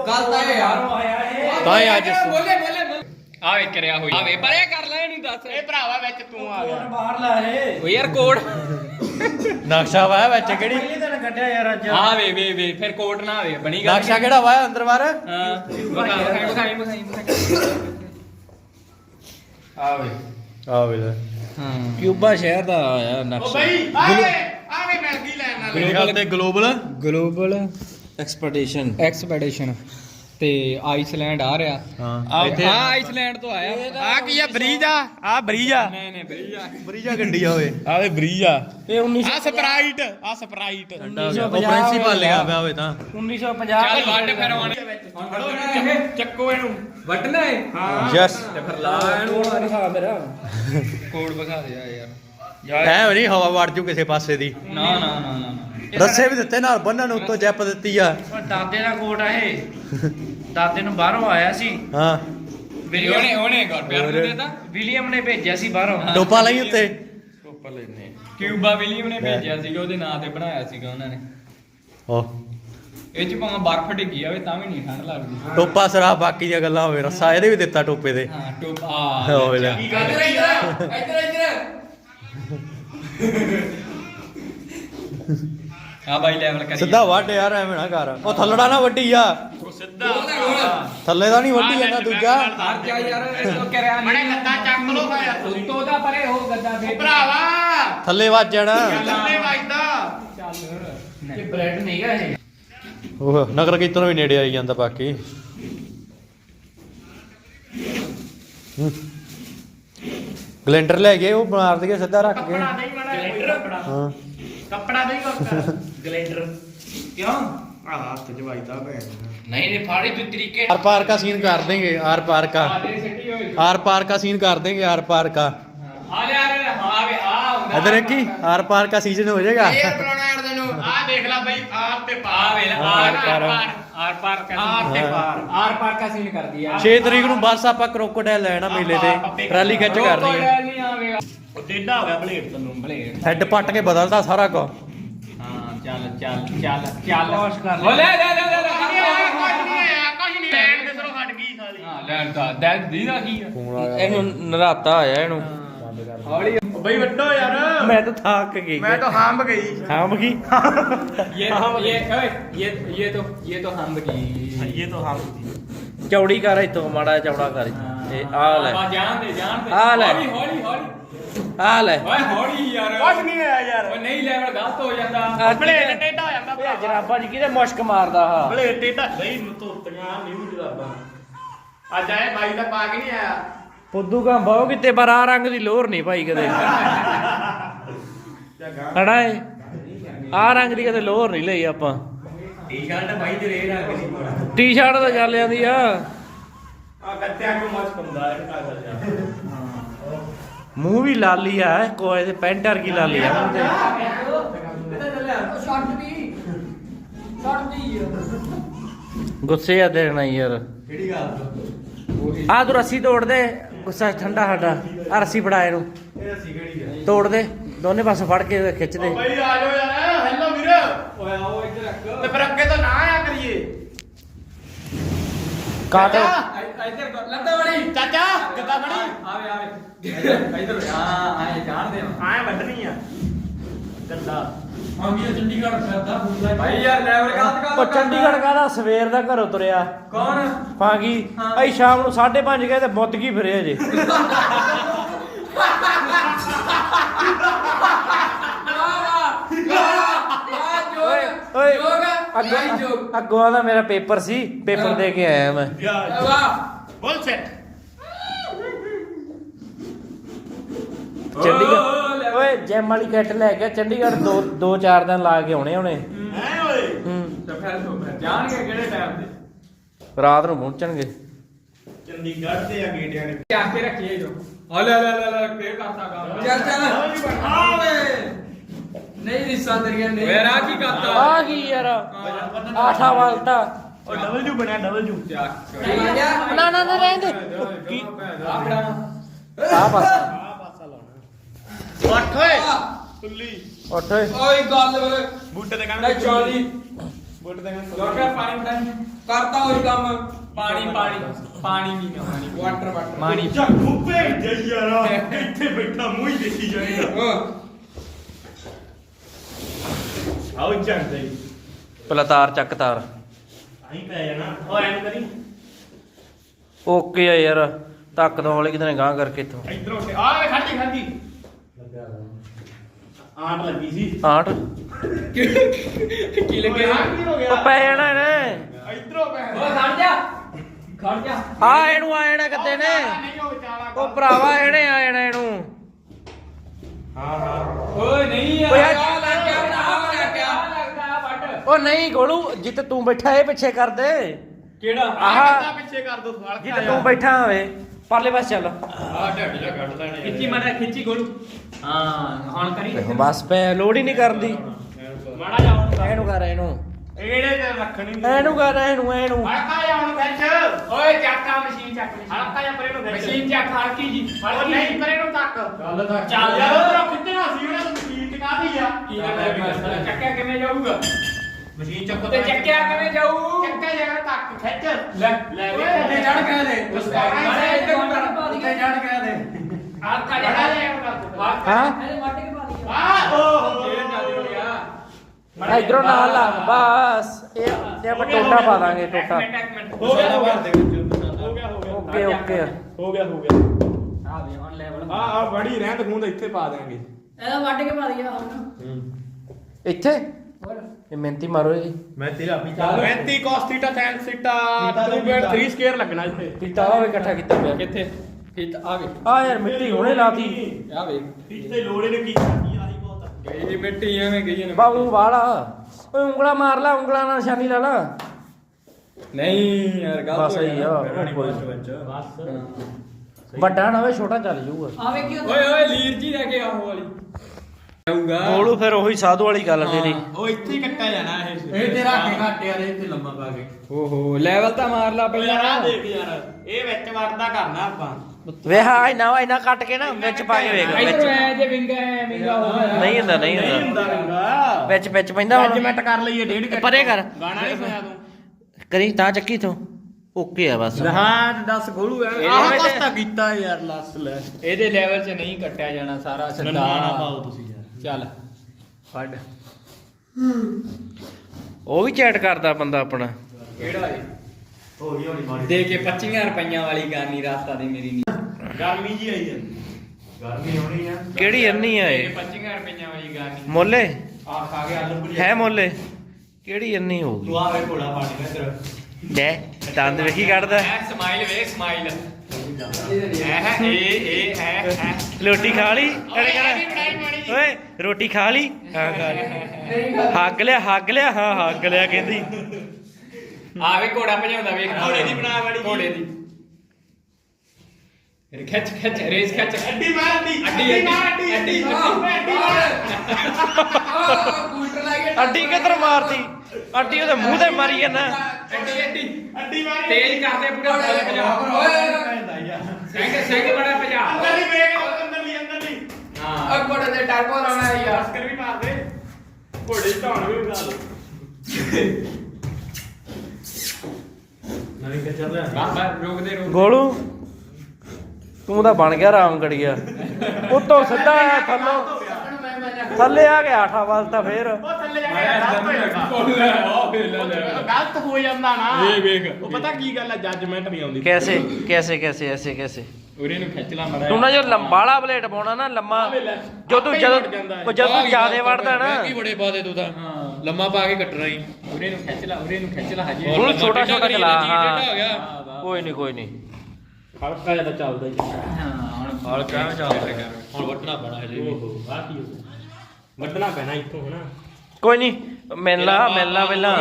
[SPEAKER 5] ਗੱਲ ਤਾਂ ਇਹ ਯਾਰ
[SPEAKER 4] ਤਾਂ ਹੀ ਅੱਜ
[SPEAKER 5] ਬੋਲੇ ਬੋਲੇ ਬੋਲੇ। ਆਵੇ ਕਰਿਆ ਹੋਈ। ਆਵੇ ਪਰੇ ਕਰ ਲੈ ਇਹਨੂੰ ਦੱਸ।
[SPEAKER 3] ਇਹ ਭਰਾਵਾ ਵਿੱਚ ਤੂੰ ਆ ਗਿਆ।
[SPEAKER 1] ਬਾਹਰ ਲਾ ਇਹ
[SPEAKER 5] ਓ ਯਾਰ ਕੋਡ।
[SPEAKER 4] ਨਕਸ਼ਾ ਵਾਇਆ ਵਿੱਚ ਕਿਹੜੀ?
[SPEAKER 1] ਪਹਿਲੇ ਦਿਨ ਕੱਢਿਆ ਯਾਰ ਅੱਜ।
[SPEAKER 5] ਆਵੇ ਵੇ ਵੇ ਫਿਰ ਕੋਟ ਨਾ ਆਵੇ ਬਣੀ ਗੱਲ।
[SPEAKER 4] ਨਕਸ਼ਾ ਕਿਹੜਾ ਵਾਇਆ ਅੰਦਰ ਬਾਹਰ?
[SPEAKER 5] ਹਾਂ
[SPEAKER 4] ਆ ਵੇ। ਲੈ।
[SPEAKER 1] ਕਿਊਬਾ ਸ਼ਹਿਰ ਦਾ ਆਇਆ
[SPEAKER 3] ਉਹ
[SPEAKER 1] ਨਕਸ਼ਾ
[SPEAKER 3] ਬਈ ਆਵੇ ਆਵੇ ਮਿਲ ਗਈ ਲੈਣ ਨਾਲ
[SPEAKER 4] ਖਿਆਲ ਤੇ ਗਲੋਬਲ
[SPEAKER 5] ਗਲੋਬਲ
[SPEAKER 1] ਐਕਸਪੈਡੀਸ਼ਨ
[SPEAKER 5] ਐਕਸਪੈਡੀਸ਼ਨ ਤੇ ਆਈਸਲੈਂਡ ਆ ਰਿਹਾ।
[SPEAKER 4] ਹਾਂ ਇੱਥੇ
[SPEAKER 5] ਹਾਂ ਆਈਸਲੈਂਡ ਤੋਂ ਆਇਆ। ਆ ਕੀ ਆ? ਬਰੀਜ ਆ? ਆ ਬਰੀਜ ਆ। ਨਹੀਂ ਨਹੀਂ ਬਰੀਜ ਆ।
[SPEAKER 4] ਬਰੀਜਾ ਗੱਡੀ ਆ ਓਏ।
[SPEAKER 1] ਆਵੇ ਬਰੀਜ ਆ। ਇਹ 1900
[SPEAKER 3] ਆ ਸਪਰਾਈਟ ਆ ਸਪਰਾਈਟ
[SPEAKER 4] ਉਹ ਪ੍ਰਿੰਸੀਪਲ ਲਿਆ ਪਿਆ ਹੋਵੇ ਤਾਂ।
[SPEAKER 1] 1950
[SPEAKER 5] ਚੱਲ ਵੱਢ ਫਿਰ ਹੁਣ।
[SPEAKER 3] ਚੱਕੋ ਇਹਨੂੰ।
[SPEAKER 5] ਵੱਢਣਾ ਏ
[SPEAKER 4] ਯੈਸ
[SPEAKER 5] ਤੇ ਫਿਰ ਲਾ ਇਹਨੂੰ। ਕੋਡ ਵਿਖਾ ਦੇ ਯਾਰ।
[SPEAKER 4] ਐ ਨਹੀਂ ਹਵਾ ਵੜ ਜੂ ਕਿਸੇ ਪਾਸੇ ਦੀ।
[SPEAKER 5] ਨਾ ਨਾ ਨਾ ਨਾ
[SPEAKER 4] ਰੱਸੇ ਵੀ ਦਿੱਤੇ ਨਾਲ ਬੰਨਣ ਨੂੰ ਉੱਤੋਂ ਜੈਪ ਦਿੱਤੀ ਆ।
[SPEAKER 1] ਦਾਦੇ ਦਾ ਕੋਟ ਆ ਇਹ। ਦਾਦੇ ਨੂੰ ਬਾਹਰੋਂ ਆਇਆ ਸੀ।
[SPEAKER 4] ਹਾਂ।
[SPEAKER 1] ਵਿਲੀਅਮ
[SPEAKER 5] ਉਹਨੇ ਨੂੰ ਦੇਤਾ।
[SPEAKER 1] ਵਿਲੀਅਮ ਨੇ ਭੇਜਿਆ ਸੀ ਬਾਹਰੋਂ।
[SPEAKER 4] ਟੋਪਾ ਲਈ ਉੱਤੇ।
[SPEAKER 1] ਟੋਪਾ ਲੈਨੇ
[SPEAKER 5] ਕਿਊਬਾ ਵਿਲੀਅਮ ਨੇ ਭੇਜਿਆ ਸੀਗਾ ਉਹਦੇ ਨਾਂ ਤੇ ਬਣਾਇਆ ਸੀਗਾ ਉਹਨਾਂ ਨੇ।
[SPEAKER 4] ਓ
[SPEAKER 5] ਇਹ ਚ ਭਾਵੇਂ ਬਰਫ਼ ਡਿੱਗੀ ਜਾਵੇ ਤਾਂ ਵੀ ਨਹੀਂ ਠੰਡ ਲੱਗਦੀ।
[SPEAKER 4] ਟੋਪਾ ਸਰਾ ਬਾਕੀ ਦੀਆਂ ਗੱਲਾਂ ਹੋਵੇ। ਰੱਸਾ ਇਹਦੇ ਵੀ ਦਿੱਤਾ ਟੋਪੇ ਦੇ
[SPEAKER 5] ਹਾਂ ਟੋਪ
[SPEAKER 3] ਕੀ ਗੱਲ
[SPEAKER 5] ਇੱਧਰ ਇੱਧਰ ਇੱਧਰ ਆ ਬਾਈ ਲੈਵਲ ਕਰੀ
[SPEAKER 4] ਸਿੱਧਾ ਵੱਢ ਯਾਰ ਐਵੇਂ ਨਾ ਕਰ। ਉਹ ਥੱਲੜਾ ਨਾ ਵੱਡੀ ਆ।
[SPEAKER 3] ਸਿੱਧਾ।
[SPEAKER 4] ਥੱਲੇ ਦਾ ਨਹੀਂ ਵੱਢੀ ਜਾਂਦਾ ਦੂਜਾ।
[SPEAKER 5] ਹਰ ਜਾ ਯਾਰ ਇਹ ਤੋਂ ਕਰਿਆ
[SPEAKER 3] ਮੜੇ ਗੱਦਾ ਚੱਕ ਲੋ ਭਾਇਆ ਤੁਸੀਂ
[SPEAKER 5] ਉੱਤੋਂ ਦਾ ਪਰੇ ਹੋ ਗੱਦਾ ਫੇਰ।
[SPEAKER 3] ਭਰਾਵਾ।
[SPEAKER 4] ਥੱਲੇ ਵੱਜ ਜਾਣਾ।
[SPEAKER 3] ਥੱਲੇ ਵੱਜਦਾ
[SPEAKER 5] ਚੱਲ
[SPEAKER 1] ਇਹ ਬ੍ਰੈਡ ਨਹੀਂਗਾ ਇਹ।
[SPEAKER 4] ਉਹ ਨਗਰ ਕੀਰਤਨ ਵੀ ਨੇੜੇ ਆਈ ਜਾਂਦਾ ਬਾਕੀ। ਹੂੰ। ਗਲੈਂਡਰ ਲੈ ਗਏ ਉਹ ਮਾਰ ਦਈਏ ਸਿੱਧਾ ਰੱਖ ਕੇ।
[SPEAKER 3] ਕੱਪੜਾ ਨਹੀਂ ਮੜਾ ਕੱਪੜਾ
[SPEAKER 4] ਹਾਂ।
[SPEAKER 3] ਕੱਪੜਾ ਨਹੀਂ ਕੱਪੜਾ ਗਲੈਂਡਰ। ਕਿਉਂ? ਆ ਹੱਥ ਚ ਵੱਜਦਾ ਭੈਣ
[SPEAKER 1] ਨਹੀਂ ਨਹੀਂ ਫਾੜੀ ਤੂੰ ਤਰੀਕੇ
[SPEAKER 4] ਆਰ ਪਾਰ ਕਾ ਸੀਨ ਕਰ ਦੇਂਗੇ ਆਰ ਪਾਰ ਕਾ ਆਰ ਪਾਰ ਕਾ ਸੀਨ ਕਰ ਦੇਂਗੇ ਆਰ ਪਾਰ ਕਾ
[SPEAKER 5] ਆ ਲੈ ਆ ਲੈ ਹਾਂ ਵੇ ਆ ਹੁੰਦਾ।
[SPEAKER 4] ਇਧਰ ਕੀ ਆਰ ਪਾਰ ਕਾ ਸੀਜ਼ਨ ਹੋ ਜਾਏਗਾ।
[SPEAKER 5] ਇਹ ਬਣਾਉਣਾ ਯਾਰ ਤੈਨੂੰ।
[SPEAKER 3] ਆ ਦੇਖ ਲੈ ਬਈ ਆਰ ਤੇ
[SPEAKER 5] ਆ
[SPEAKER 3] ਪਾਰ
[SPEAKER 5] ਵੇ
[SPEAKER 4] ਆਰ
[SPEAKER 5] ਆਰ
[SPEAKER 4] ਪਾਰ।
[SPEAKER 5] ਆਰ ਪਾਰ ਕਾ
[SPEAKER 3] ਆਰ ਤੇ ਪਾਰ।
[SPEAKER 5] ਆਰ ਪਾਰ ਕਾ ਸੀਨ ਕਰਦੀ ਆ
[SPEAKER 4] 6 ਤਰੀਕ ਨੂੰ ਬਸ ਆਪਾਂ ਕਰੋਕੋਡਾਈਲ ਲੈਣਾ ਮੇਲੇ ਤੇ। ਟਰਾਲੀ ਖਿੱਚ ਕਰਨੀ ਹੈ
[SPEAKER 5] ਨਹੀਂ ਆਵੇਗਾ।
[SPEAKER 3] ਉਹ ਟੇਢਾ ਹੋ ਗਿਆ ਬਲੇਡ ਤੈਨੂੰ।
[SPEAKER 5] ਬਲੇਡ
[SPEAKER 4] ਹੈਡ ਪੱਟ ਕੇ ਬਦਲਦਾ ਸਾਰਾ ਕੁਝ
[SPEAKER 5] ਹਾਂ ਚੱਲ ਚੱਲ ਚੱਲ ਚੱਲ।
[SPEAKER 1] ਵਾਸ਼ ਕਰ ਲੈ।
[SPEAKER 5] ਲੈ ਲੈ ਲੈ ਲੈ ਲੈ।
[SPEAKER 3] ਕੁਝ ਨਹੀਂ ਆਇਆ ਕੁਝ ਨਹੀਂ ਆਇਆ ਕੁਝ ਨਹੀਂ ਦਾ ਦੈਦ ਦੀ ਦਾ ਕੀ ਆ।
[SPEAKER 1] ਇਹਨੂੰ ਨਰਾਤਾ ਆਇਆ ਇਹਨੂੰ।
[SPEAKER 3] ਹੌਲੀ ਬਈ ਵੱਡੋ ਯਾਰ
[SPEAKER 1] ਮੈਂ ਤਾਂ ਥੱਕ ਗਈ
[SPEAKER 3] ਮੈਂ ਤਾਂ ਹੰਬ ਗਈ
[SPEAKER 1] ਹਾਂ ਬਗੀ
[SPEAKER 3] ये ये ओए ये ये तो ये तो हम की
[SPEAKER 1] ਇਹ ਤਾਂ ਹਾਂ ਚੌੜੀ ਕਰ ਇਤੋਂ ਮਾੜਾ ਚੌੜਾ ਕਰ ਇਹ ਆ ਲੈ
[SPEAKER 3] जान दे जान दे
[SPEAKER 1] आ ले।
[SPEAKER 3] हौली हौली हौली
[SPEAKER 1] ਆ ਲੈ
[SPEAKER 3] ओए हौली यार कुछ नहीं है यार ओ नहीं लेवल गलत हो जाता
[SPEAKER 1] ਆ
[SPEAKER 3] ਪਲੇਟ ਟੇਢਾ ਹੋ ਜਾਂਦਾ
[SPEAKER 1] ਇਹ ਜਰਾਬਾਂ ਜੀ ਕਿਹਦੇ ਮੁਸ਼ਕ ਮਾਰਦਾ ਹਾ
[SPEAKER 3] ਪਲੇਟ ਟੇਢਾ ਨਹੀਂ ਧੋਤੀਆਂ ਨਿਊ ਜਰਾਬਾਂ ਅੱਜ ਆਏ ਬਾਈ ਦਾ ਪਾ ਕੇ ਨਹੀਂ ਆਇਆ
[SPEAKER 1] ਪੁੱਦੂ ਕਾ ਬਹੁ ਕਿਤੇ ਪਰ ਆ ਰੰਗ ਦੀ ਲੋਰ ਨਹੀਂ ਪਾਈ ਕਦੇ। ਹੜਾ ਏ। ਆ ਰੰਗ ਦੀ ਕਦੇ ਲੋਰ ਨਹੀਂ ਲਈ ਆਪਾਂ।
[SPEAKER 3] ਟੀ-ਸ਼ਰਟ ਬਾਈ ਤੇ ਰੇ ਰੰਗ ਦੀ ਪਾਉਣਾ।
[SPEAKER 1] ਟੀ-ਸ਼ਰਟ ਤਾਂ ਚੱਲ ਜਾਂਦੀ ਆ।
[SPEAKER 3] ਆ ਗੱਤਿਆਂ ਨੂੰ ਮੱਚ ਪੰਦਾ ਇਹ ਕਾ ਚੱਲਿਆ
[SPEAKER 1] ਮੂੰਹ ਵੀ ਲਾਲੀ ਆ ਤੇ ਪੈਂਟ ਵਰਗੀ ਲਾਲੀ ਆ ਮੂੰਹ ਤੇ। ਗੁੱਸੇ ਆ ਨਾਲ ਯਾਰ।
[SPEAKER 3] ਕਿਹੜੀ ਗੱਲ?
[SPEAKER 1] ਆ ਤੂੰ ਰੱਸੀ ਤੋੜ ਦੇ। ਗੁੱਸਾ ਠੰਡਾ ਸਾਡਾ ਆ ਰੱਸੀ ਫੜਾ ਇਹਨੂੰ
[SPEAKER 3] ਇਹ ਅਸੀਂ ਕਿਹੜੀ ਆ
[SPEAKER 1] ਤੋੜ ਦੇ ਦੋਨੇ ਪਾਸੇ ਫੜ ਕੇ ਖਿੱਚ ਦੇ
[SPEAKER 3] ਬਾਈ ਆ ਜਾਓ ਯਾਰ ਹੈਲੋ ਵੀਰ। ਓਏ ਆਓ ਇੱਧਰ ਰੱਖ। ਤੇ ਫਿਰ ਅੱਗੇ ਤੋਂ ਨਾ ਆਇਆ ਕਰੀਏ।
[SPEAKER 1] ਕਾਟ।
[SPEAKER 3] ਇੱਧਰ ਲੱਤਾਂ ਬੜੀ ਚਾਚਾ ਕਿੱਦਾਂ ਆਵੇ ਆਵੇ। ਇੱਧਰ ਆ ਆਏ ਜਾਣਦੇ ਆ। ਆਏ ਵੱਢਣੀ ਆ। ਗੰਦਾ। ਆ ਵੀ ਚੰਡੀਗੜ੍ਹ ਫਿਰਦਾ ਫੁੱਲਾ ਭਾਈ ਯਾਰ ਲੈਵਲ ਕਾਤ
[SPEAKER 1] ਉਹ ਚੰਡੀਗੜ੍ਹ ਕਾਹਦਾ? ਸਵੇਰ ਦਾ ਘਰੋਂ ਤੁਰਿਆ।
[SPEAKER 3] ਕੌਣ?
[SPEAKER 1] ਪਾਗੀ ਅਈ ਸ਼ਾਮ ਨੂੰ 5:30 ਗਏ ਤੇ ਮੁੱਤ ਕੀ ਫਿਰੇ ਅਜੇ ਓਏ ਓਏ। ਅੱਗੋਂ ਅੱਗੋਂ ਦਾ ਮੇਰਾ ਪੇਪਰ ਸੀ ਪੇਪਰ ਦੇ ਕੇ ਆਇਆ ਮੈਂ।
[SPEAKER 3] ਬੁਲਸ਼ਿਟ
[SPEAKER 1] ਚੰਡੀਗੜ੍ਹ ਓਏ ਜਿਮ ਵਾਲੀ ਕਿੱਟ ਲੈ ਕੇ ਚੰਡੀਗੜ੍ਹ ਦੋ ਦੋ ਚਾਰ ਦਿਨ ਲਾ ਕੇ ਆਉਣੇ ਹੁਣੇ।
[SPEAKER 3] ਹੈ ਓਏ?
[SPEAKER 1] ਹੂੰ।
[SPEAKER 3] ਤਾਂ ਫਿਰ ਜਾਣਗੇ ਕਿਹੜੇ ਟਾਈਮ ਤੇ?
[SPEAKER 1] ਰਾਤ ਨੂੰ ਪਹੁੰਚਣਗੇ।
[SPEAKER 3] ਚੰਡੀਗੜ੍ਹ ਤੇ ਆ ਗੇਟਿਆਂ ਨੇ। ਚੱਕ ਕੇ ਰੱਖੀਏ ਜੋ। ਆ ਲੈ ਲੈ ਲੈ ਲੈ ਫੇਰ ਕਰਤਾ ਕੰਮ
[SPEAKER 5] ਚੱਲ ਚੱਲ। ਆਵੇ। ਨਹੀਂ ਰਿਸ਼ਤਾ ਤੇਰੀਆਂ ਨਹੀਂ।
[SPEAKER 3] ਆ ਕੀ ਕਰਤਾ?
[SPEAKER 1] ਆ ਕੀ ਯਾਰ? ਆਠਾ ਵਾਲਤਾ।
[SPEAKER 3] ਉਹ ਡਬਲ ਜੂ ਬਣਿਆ ਡਬਲ ਜੂ
[SPEAKER 1] ਨਾ ਨਾ ਨਾ ਰਹਿਣ ਦੇ।
[SPEAKER 3] ਕੀ ਆਪਣਾ।
[SPEAKER 1] ਆ ਪਾਸਾ
[SPEAKER 3] ਉੱਠ ਓਏ। ਤੁੱਲੀ
[SPEAKER 1] ਉੱਠ ਓਏ।
[SPEAKER 5] ਓਏ ਗੱਲ ਵੇ
[SPEAKER 3] ਬੂਟੇ ਤੇ
[SPEAKER 5] ਲੈ ਚਾਲੀ
[SPEAKER 3] ਬੂਟੇ ਤੇ
[SPEAKER 5] ਲੋਕਾਂ ਪਾਣੀ ਪੜਾਈ ਕਰਤਾ ਉਹੀ ਕੰਮ।
[SPEAKER 3] ਪਾਣੀ ਪਾਣੀ। ਪਾਣੀ ਵੀ ਨਾ ਪਾਣੀ
[SPEAKER 5] ਵਾਟਰ ਵਾਟਰ
[SPEAKER 3] ਪਾਣੀ। ਜਾ ਖੁੱਪੇ ਜਈ ਯਾਰ (laughs) ਇੱਥੇ ਬੈਠਾ ਮੂੰਹ ਹੀ ਦੇਖੀ ਜਾਏਗਾ। ਆਓ ਚੱਕ ਦੇ।
[SPEAKER 1] ਪਹਿਲਾਂ ਤਾਰ ਚੱਕ ਤਾਰ।
[SPEAKER 3] ਆਹੀਂ ਪੈ ਜਾਣਾ। ਉਹ ਐਂ ਕਰੀ।
[SPEAKER 1] ਓਕੇ ਆ ਯਾਰ। ਧੱਕ ਦੋ ਵਾਲੇ ਕਿਤੇ ਗਾਂ ਕਰਕੇ ਇੱਥੋਂ।
[SPEAKER 3] ਇਧਰ ਆ ਵੇ ਖਾਦੀ ਖਾਦੀ ਆਟ ਲੱਗੀ ਸੀ।
[SPEAKER 1] ਆਠ
[SPEAKER 3] ਕੀ ਲੱਗਿਆ ਕੀ ਹੋ
[SPEAKER 1] ਉਹ ਪੈ ਜਾਣਾ ਇਹਨੇ।
[SPEAKER 3] ਇਧਰੋਂ ਪੈ
[SPEAKER 5] ਓ ਖੜ ਜਾ। ਖੜ ਜਾ।
[SPEAKER 1] ਆ ਇਹਨੂੰ ਆ ਜਾਣਾ ਕਿਤੇ ਨੇ।
[SPEAKER 3] ਨਹੀਂ ਉਹ ਵਿਚਾਲਾ
[SPEAKER 1] ਉਹ ਭਰਾਵਾ ਇਹਨੇ ਆ ਜਾਣਾ ਇਹਨੂੰ।
[SPEAKER 5] ਓਏ ਨਹੀਂ ਯਾਰ।
[SPEAKER 1] ਓਏ ਆ-
[SPEAKER 5] ਆ ਲੈ ਕੇ ਆ ਆ ਲੈ ਕੇ ਆ ਲੱਗਦਾ ਵੱਟ।
[SPEAKER 1] ਉਹ ਨਹੀਂ ਗੋਲੂ ਜਿੱਤੇ ਤੂੰ ਬੈਠਾ ਇਹ ਪਿੱਛੇ ਕਰ ਦੇ।
[SPEAKER 3] ਕਿਹੜਾ?
[SPEAKER 1] ਆਹ।
[SPEAKER 3] ਆਹ ਪਿੱਛੇ ਕਰ ਦੋ ਸਵਾਲ
[SPEAKER 1] ਜਿੱਤੇ ਤੂੰ ਬੈਠਾ ਹੋਵੇ। ਪਰਲੇ ਪਾਸੇ ਚੱਲ।
[SPEAKER 3] ਆ ਢੱਡ ਜਾ ਕੱਢ ਲੈਣੇ
[SPEAKER 5] ਖਿੱਚੀ ਮਾੜਾ ਖਿੱਚੀ ਗੋਲੂ। ਹਾਂ ਹੁਣ ਕਰੀ।
[SPEAKER 1] ਬਸ ਪੈ ਲੋੜ ਹੀ ਨਹੀਂ ਕਰਦੀ
[SPEAKER 3] ਮਾੜਾ ਜਾ ਹੁਣ
[SPEAKER 1] ਇਹਨੂੰ ਕਰ ਇਹਨੂੰ।
[SPEAKER 3] ਇਹੜੇ ਤੇ ਰੱਖਣੀ
[SPEAKER 1] ਇਹਨੂੰ ਕਰ ਇਹਨੂੰ ਇਹਨੂੰ।
[SPEAKER 3] ਹਲਕਾ ਜਾ ਹੁਣ ਖਿੱਚ
[SPEAKER 5] ਓਏ ਚੱਕਾ ਮਸ਼ੀਨ ਚੱਕ ਮਸ਼ੀਨ।
[SPEAKER 3] ਹਲਕਾ ਜਾ ਪਰੇ ਨੂੰ ਖਿੱਚ
[SPEAKER 5] ਮਸ਼ੀਨ ਚੱਕ ਹਲਕੀ ਜੀ।
[SPEAKER 3] ਉਹ ਨਹੀਂ ਪਰੇ ਨੂੰ ਤੱਕ
[SPEAKER 5] ਗੱਲ ਤਾਂ
[SPEAKER 3] ਚੱਲ ਯਾਰ ਉਧਰੋਂ ਖਿੱਚਣਾ ਸੀ ਉਹਨੇ ਮਸ਼ੀਨ ਟਿਕਾਦੀ ਆ।
[SPEAKER 5] ਕੀ ਕਰਦਾ ਚੱਕਿਆ ਕਿਵੇਂ ਜਾਊਗਾ?
[SPEAKER 3] ਮਸ਼ੀਨ ਚੱਕੋ
[SPEAKER 5] ਤੇ ਚੱਕਿਆ ਕਿਵੇਂ ਜਾਊ?
[SPEAKER 3] ਚੱਕਾ ਜਗ੍ਹਾ ਤੱਕ ਖਿੱਚ।
[SPEAKER 5] ਲੈ
[SPEAKER 3] ਲੈ
[SPEAKER 5] ਉੱਤੇ ਚੜ ਕੇ ਦੇ।
[SPEAKER 3] ਉਸ
[SPEAKER 5] ਨੂੰ ਕਰ
[SPEAKER 3] ਉੱਤੇ ਚੜ ਕੇ ਦੇ।
[SPEAKER 5] ਹਲਕਾ
[SPEAKER 3] ਬੜਾ
[SPEAKER 5] ਜਾ
[SPEAKER 3] ਜਿਹਾ ਕਰ
[SPEAKER 1] ਹਾਂ?
[SPEAKER 3] ਆ ਓਹ
[SPEAKER 5] ਜੇਲ੍ਹ ਜਾ ਹੋ। ਗਿਆ।
[SPEAKER 1] ਇਧਰੋਂ ਨਾਲ ਲਾ ਬਸ ਇਹ ਤੇ ਆਪਾਂ ਟੋਟਾ ਪਾ ਦਾਂਗੇ ਟੋਟਾ।
[SPEAKER 5] ਮਿੰਟ ਇੱਕ ਮਿੰਟ।
[SPEAKER 3] ਹੋ ਗਿਆ ਹੋ ਗਿਆ। ਹੋ ਗਿਆ
[SPEAKER 1] ਓਕੇ ਓਕੇ।
[SPEAKER 3] ਹੋ ਗਿਆ ਹੋ ਗਿਆ।
[SPEAKER 5] ਆ ਵੀ ਔਨ ਲੈਵਲ
[SPEAKER 3] ਆ ਆ ਬੜੀ ਰਹਿੰਦ ਖੂੰਦ ਇੱਥੇ ਪਾ ਦੇਾਂਗੇ
[SPEAKER 6] ਇਹਦਾ ਵੱਢ ਕੇ ਪਾ ਦਿਆ ਹੁਣ।
[SPEAKER 1] ਇੱਥੇ? ਇਹ ਮਿਹਨਤੀ ਮਾਰੋ ਜੀ।
[SPEAKER 3] ਮੈਂ ਤੇਰਾ ਵੀ ਚੱਲ। 35 cos theta tan theta 2.3 square ਲੱਗਣਾ ਇੱਥੇ।
[SPEAKER 1] ਪੀਤਾ ਹੋਵੇ ਇਕੱਠਾ ਕੀਤਾ ਪਿਆ।
[SPEAKER 5] ਕਿੱਥੇ? ਫਿੱਟ ਆ ਵੇ
[SPEAKER 1] ਆ ਯਾਰ ਮਿੱਟੀ ਹੁਣੇ ਲਾਤੀ।
[SPEAKER 5] ਆ ਵੇ
[SPEAKER 3] ਇੱਥੇ ਲੋੜੇ ਨੇ ਕੀ ਕਰਦੀ ਆਹੀ ਬਹੁਤ
[SPEAKER 5] ਗਈ ਜੀ ਮਿੱਟੀ ਐਵੇਂ ਗਈ ਨੇ
[SPEAKER 1] ਬਾਬੂ ਵਾਲਾ। ਓਏ ਉਂਗਲਾ ਮਾਰ ਲੈ ਉਂਗਲਾ ਨਾਲ ਨਿਸ਼ਾਨੀ ਲਾ ਲਾ।
[SPEAKER 5] ਨਹੀਂ ਯਾਰ ਗਲਤ
[SPEAKER 1] ਬਸ ਸਹੀ ਆ। ਵੱਡਾ ਨਾ ਹੋਵੇ ਛੋਟਾ ਚੱਲ ਜਾਊਗਾ।
[SPEAKER 6] ਆ ਵੇਖਿਓ
[SPEAKER 5] ਓਏ ਓਏ ਲੀਰ ਜੀ ਲੈ ਕੇ ਆਹੋ ਵਾਲੀ। ਆਉਂਗਾ
[SPEAKER 1] ਗੋਲੂ ਫਿਰ ਉਹੀ ਸਾਧੂ ਵਾਲੀ ਗੱਲ ਤੇਰੀ।
[SPEAKER 3] ਉਹ ਇੱਥੇ ਹੀ ਕੱਟਿਆ ਜਾਣਾ ਇਹ।
[SPEAKER 5] ਇਹ ਤੇਰਾ ਅੱਗੇ ਘਾਟਿਆ ਦੇ ਤੇ ਲੰਮਾ ਪਾ ਕੇ। ਓਹੋ ਲੈਵਲ ਤਾਂ ਮਾਰ ਲਾ
[SPEAKER 3] ਪਹਿਲਾਂ। ਆ ਦੇਖ ਯਾਰ ਇਹ ਵਿੱਚ ਵੜਦਾ ਕਰਨਾ ਆਪਾਂ।
[SPEAKER 1] ਵੇ ਹਾਂ ਇੰਨਾ ਵਾ ਇੰਨਾ ਕੱਟ ਕੇ ਨਾ ਵਿੱਚ ਪਾ ਕੇ ਵੇਖ ਵਿੱਚ।
[SPEAKER 5] ਐ ਜੇ ਵਿੰਗਾ ਐ ਵਿੰਗਾ ਹੋ
[SPEAKER 1] ਨਹੀਂ ਹੁੰਦਾ ਨਹੀਂ
[SPEAKER 3] ਨਹੀਂ
[SPEAKER 1] ਹੁੰਦਾ
[SPEAKER 3] ਹੁੰਦਾ ਰੰਗਾ
[SPEAKER 1] ਵਿੱਚ ਵਿੱਚ ਪੈਂਦਾ ਹੁਣ।
[SPEAKER 3] ਜੱਜਮੈਂਟ ਕਰ ਲਈਏ ਡੇਢ ਘੰਟੇ।
[SPEAKER 1] ਪਰੇ ਕਰ।
[SPEAKER 3] ਗਾਣਾ ਨਹੀਂ ਸੁਣਿਆ ਤੂੰ?
[SPEAKER 1] ਕਰੀ ਤਾਂ ਚੱਕੀ ਤੂੰ। ਓਕੇ ਆ ਬਸ।
[SPEAKER 3] ਹਾਂ ਦੱਸ ਗੋਲੂ ਐ।
[SPEAKER 5] ਇਹਦੇ
[SPEAKER 3] ਆਹ
[SPEAKER 5] ਵਿੱਚ-
[SPEAKER 3] ਪਸਤਾ ਕੀਤਾ ਯਾਰ ਲੱਸ ਲੈ।
[SPEAKER 5] ਇਹਦੇ ਲੈਵਲ 'ਚ ਨਹੀਂ ਕੱਟਿਆ ਜਾਣਾ ਸਾਰਾ ਸਿੱਧਾ।
[SPEAKER 3] ਪਾਓ ਤੁਸੀਂ। ਯਾਰ
[SPEAKER 5] ਚੱਲ। ਫੜ।
[SPEAKER 1] ਉਹ ਵੀ ਚੈਟ ਕਰਦਾ ਬੰਦਾ ਆਪਣਾ।
[SPEAKER 5] ਕਿਹੜਾ ਏ
[SPEAKER 3] ਹੋ ਗਈ ਹੋਣੀ ਮਾੜੀ।
[SPEAKER 5] ਦੇ ਕੇ 25 ਰੁਪਈਆਂ ਵਾਲੀ ਗਾਨੀ ਰਾਸਤਾ ਦੀ ਮੇਰੀ ਨਹੀਂ
[SPEAKER 3] ਗਰਮੀ ਜੀ ਆਈ ਜਾਂਦੀ। ਗਰਮੀ ਹੋਣੀ ਆ।
[SPEAKER 1] ਕਿਹੜੀ ਅੰਨੀ ਆ ਇਹ?
[SPEAKER 5] ਕੇ 25 ਰੁਪਈਆਂ ਵਾਲੀ ਗਾਨੀ।
[SPEAKER 1] ਮੋਲੇ?
[SPEAKER 3] ਆ ਖਾ ਕੇ ਆਲੂ ਭੁਜੀਆ
[SPEAKER 1] ਹੈ ਮੋਲੇ? ਕਿਹੜੀ ਅੰਨੀ ਹੋਊਗੀ
[SPEAKER 3] ਤੂੰ ਆਵੇ ਘੋੜਾ ਪਾਣੀ ਮੈਂ ਤੇਰਾ
[SPEAKER 1] ਲੈ ਦੰਦ ਵੇਖੀ ਕੱਢਦਾ।
[SPEAKER 5] ਐ ਸਮਾਈਲ ਵੇ ਸਮਾਈਲ ਐ ਐ
[SPEAKER 1] ਰੋਟੀ ਖਾ ਲਈ? ਅਰੇ ਕਹਿੰਦਾ ਓਏ ਰੋਟੀ ਖਾ ਲਈ? ਹਾਂ ਖਾ ਲਈ। ਹੱਗ ਲਿਆ ਹੱਗ ਲਿਆ? ਹਾਂ ਹੱਗ ਲਿਆ ਕਹਿੰਦੀ।
[SPEAKER 5] ਆਵੇ ਘੋੜਾ ਭਜਾਉਂਦਾ ਵੇਖ।
[SPEAKER 3] ਘੋੜੇ ਦੀ ਬਣਾ ਵਾਲੀ।
[SPEAKER 5] ਘੋੜੇ ਦੀ। ਖਿੱਚ ਖਿੱਚ ਰੇਸ ਖਿੱਚ।
[SPEAKER 3] ਅੱਡੀ ਮਾਰ ਅੱਡੀ
[SPEAKER 5] ਅੱਡੀ ਅੱਡੀ।
[SPEAKER 3] ਅੱਡੀ
[SPEAKER 5] ਅੱਡੀ
[SPEAKER 6] ਕੂਲਰ ਲਾ ਕੇ
[SPEAKER 1] ਅੱਡੀ ਕਿੱਧਰ ਮਾਰਦੀ? ਅੱਡੀ ਉਹਦੇ ਮੂੰਹ ਤੇ ਮਾਰੀ ਜਾਂਦਾ।
[SPEAKER 5] ਅੱਡੀ ਅੱਡੀ
[SPEAKER 3] ਅੱਡੀ ਮਾਰ
[SPEAKER 5] ਤੇਜ਼ ਕਰਦੇ ਪੂਰਾ ਫੁੱਲ ਭਜਾ ਸਿੰਘ ਸਿੰਘ ਬੜਾ ਭਜਾ
[SPEAKER 3] ਅੰਦਰ ਹੀ ਵੇਖ ਅੰਦਰ ਲਈ ਅੰਦਰ ਲਈ
[SPEAKER 5] ਹਾਂ।
[SPEAKER 6] ਕੋੜੇ ਦੇ ਟਰਬੋ ਲਾਉਣਾ ਯਾਰ।
[SPEAKER 3] ਅਸਕਰ ਵੀ ਮਾਰ ਦੇ ਘੋੜੇ ਦੀ ਧੌਣ ਵੀ ਬਣਾ ਲਓ। ਨਵੀਂ ਕੱਚਾ ਲਿਆ
[SPEAKER 5] ਬਾਬਾ ਰੋਕ ਦੇ ਰੋਕ
[SPEAKER 1] ਗੋਲੂ ਤੂੰ ਤਾਂ ਬਣ ਗਿਆ ਰਾਮ ਗੜੀਆ ਉੱਤੋਂ ਸਿੱਧਾ ਆਇਆ ਥੱਲੋਂ। ਥੱਲੇ ਆ ਗਿਆ ਆਠਾ ਵੱਲ ਤਾਂ ਫੇਰ।
[SPEAKER 3] ਉਹ ਨਾ। ਇਹ ਵੇਖ ਉਹ
[SPEAKER 1] ਬਲੇਡ ਪਾਉਣਾ ਨਾ ਲੰਮਾ ਜੋ ਤੂੰ ਜਦੋਂ ਜਦ ਤੂੰ ਜਿਆਦੇ ਵੜਦਾ ਨਾ।
[SPEAKER 4] ਕੀ ਬੜੇ ਪਾਦੇ ਤੂੰ ਤਾਂ। ਲੰਮਾ ਪਾ ਕੇ ਕੱਟਣਾ ਹੀ।
[SPEAKER 5] ਉਰੇ ਨੂੰ ਖਿੱਚ ਲਾ ਉਰੇ ਨੂੰ ਖਿੱਚ ਲਾ ਹਜੇ
[SPEAKER 1] ਹੁਣ ਛੋਟਾ ਛੋਟਾ ਚਲਾ
[SPEAKER 4] ਹਾਂ।
[SPEAKER 1] ਕੋਈ ਨਹੀਂ ਕੋਈ ਨਹੀਂ।
[SPEAKER 3] ਹਲਕਾ ਜਿਹਾ ਚੱਲਦਾ ਹੀ
[SPEAKER 5] ਹਾਂ। ਹੁਣ
[SPEAKER 4] ਹਲਕਾ ਚੱਲਦਾ। ਹੁਣ ਵਟਣਾ ਬਣਾ ਹਜੇ
[SPEAKER 3] ਓਹੋ ਆ ਕੀ ਵੱਢਣਾ ਪੈਣਾ ਇੱਥੋਂ ਹਨਾ?
[SPEAKER 1] ਕੋਈ ਨਹੀਂ ਮਿਲ ਲਾ ਮਿਲ ਲਾ ਪਹਿਲਾਂ।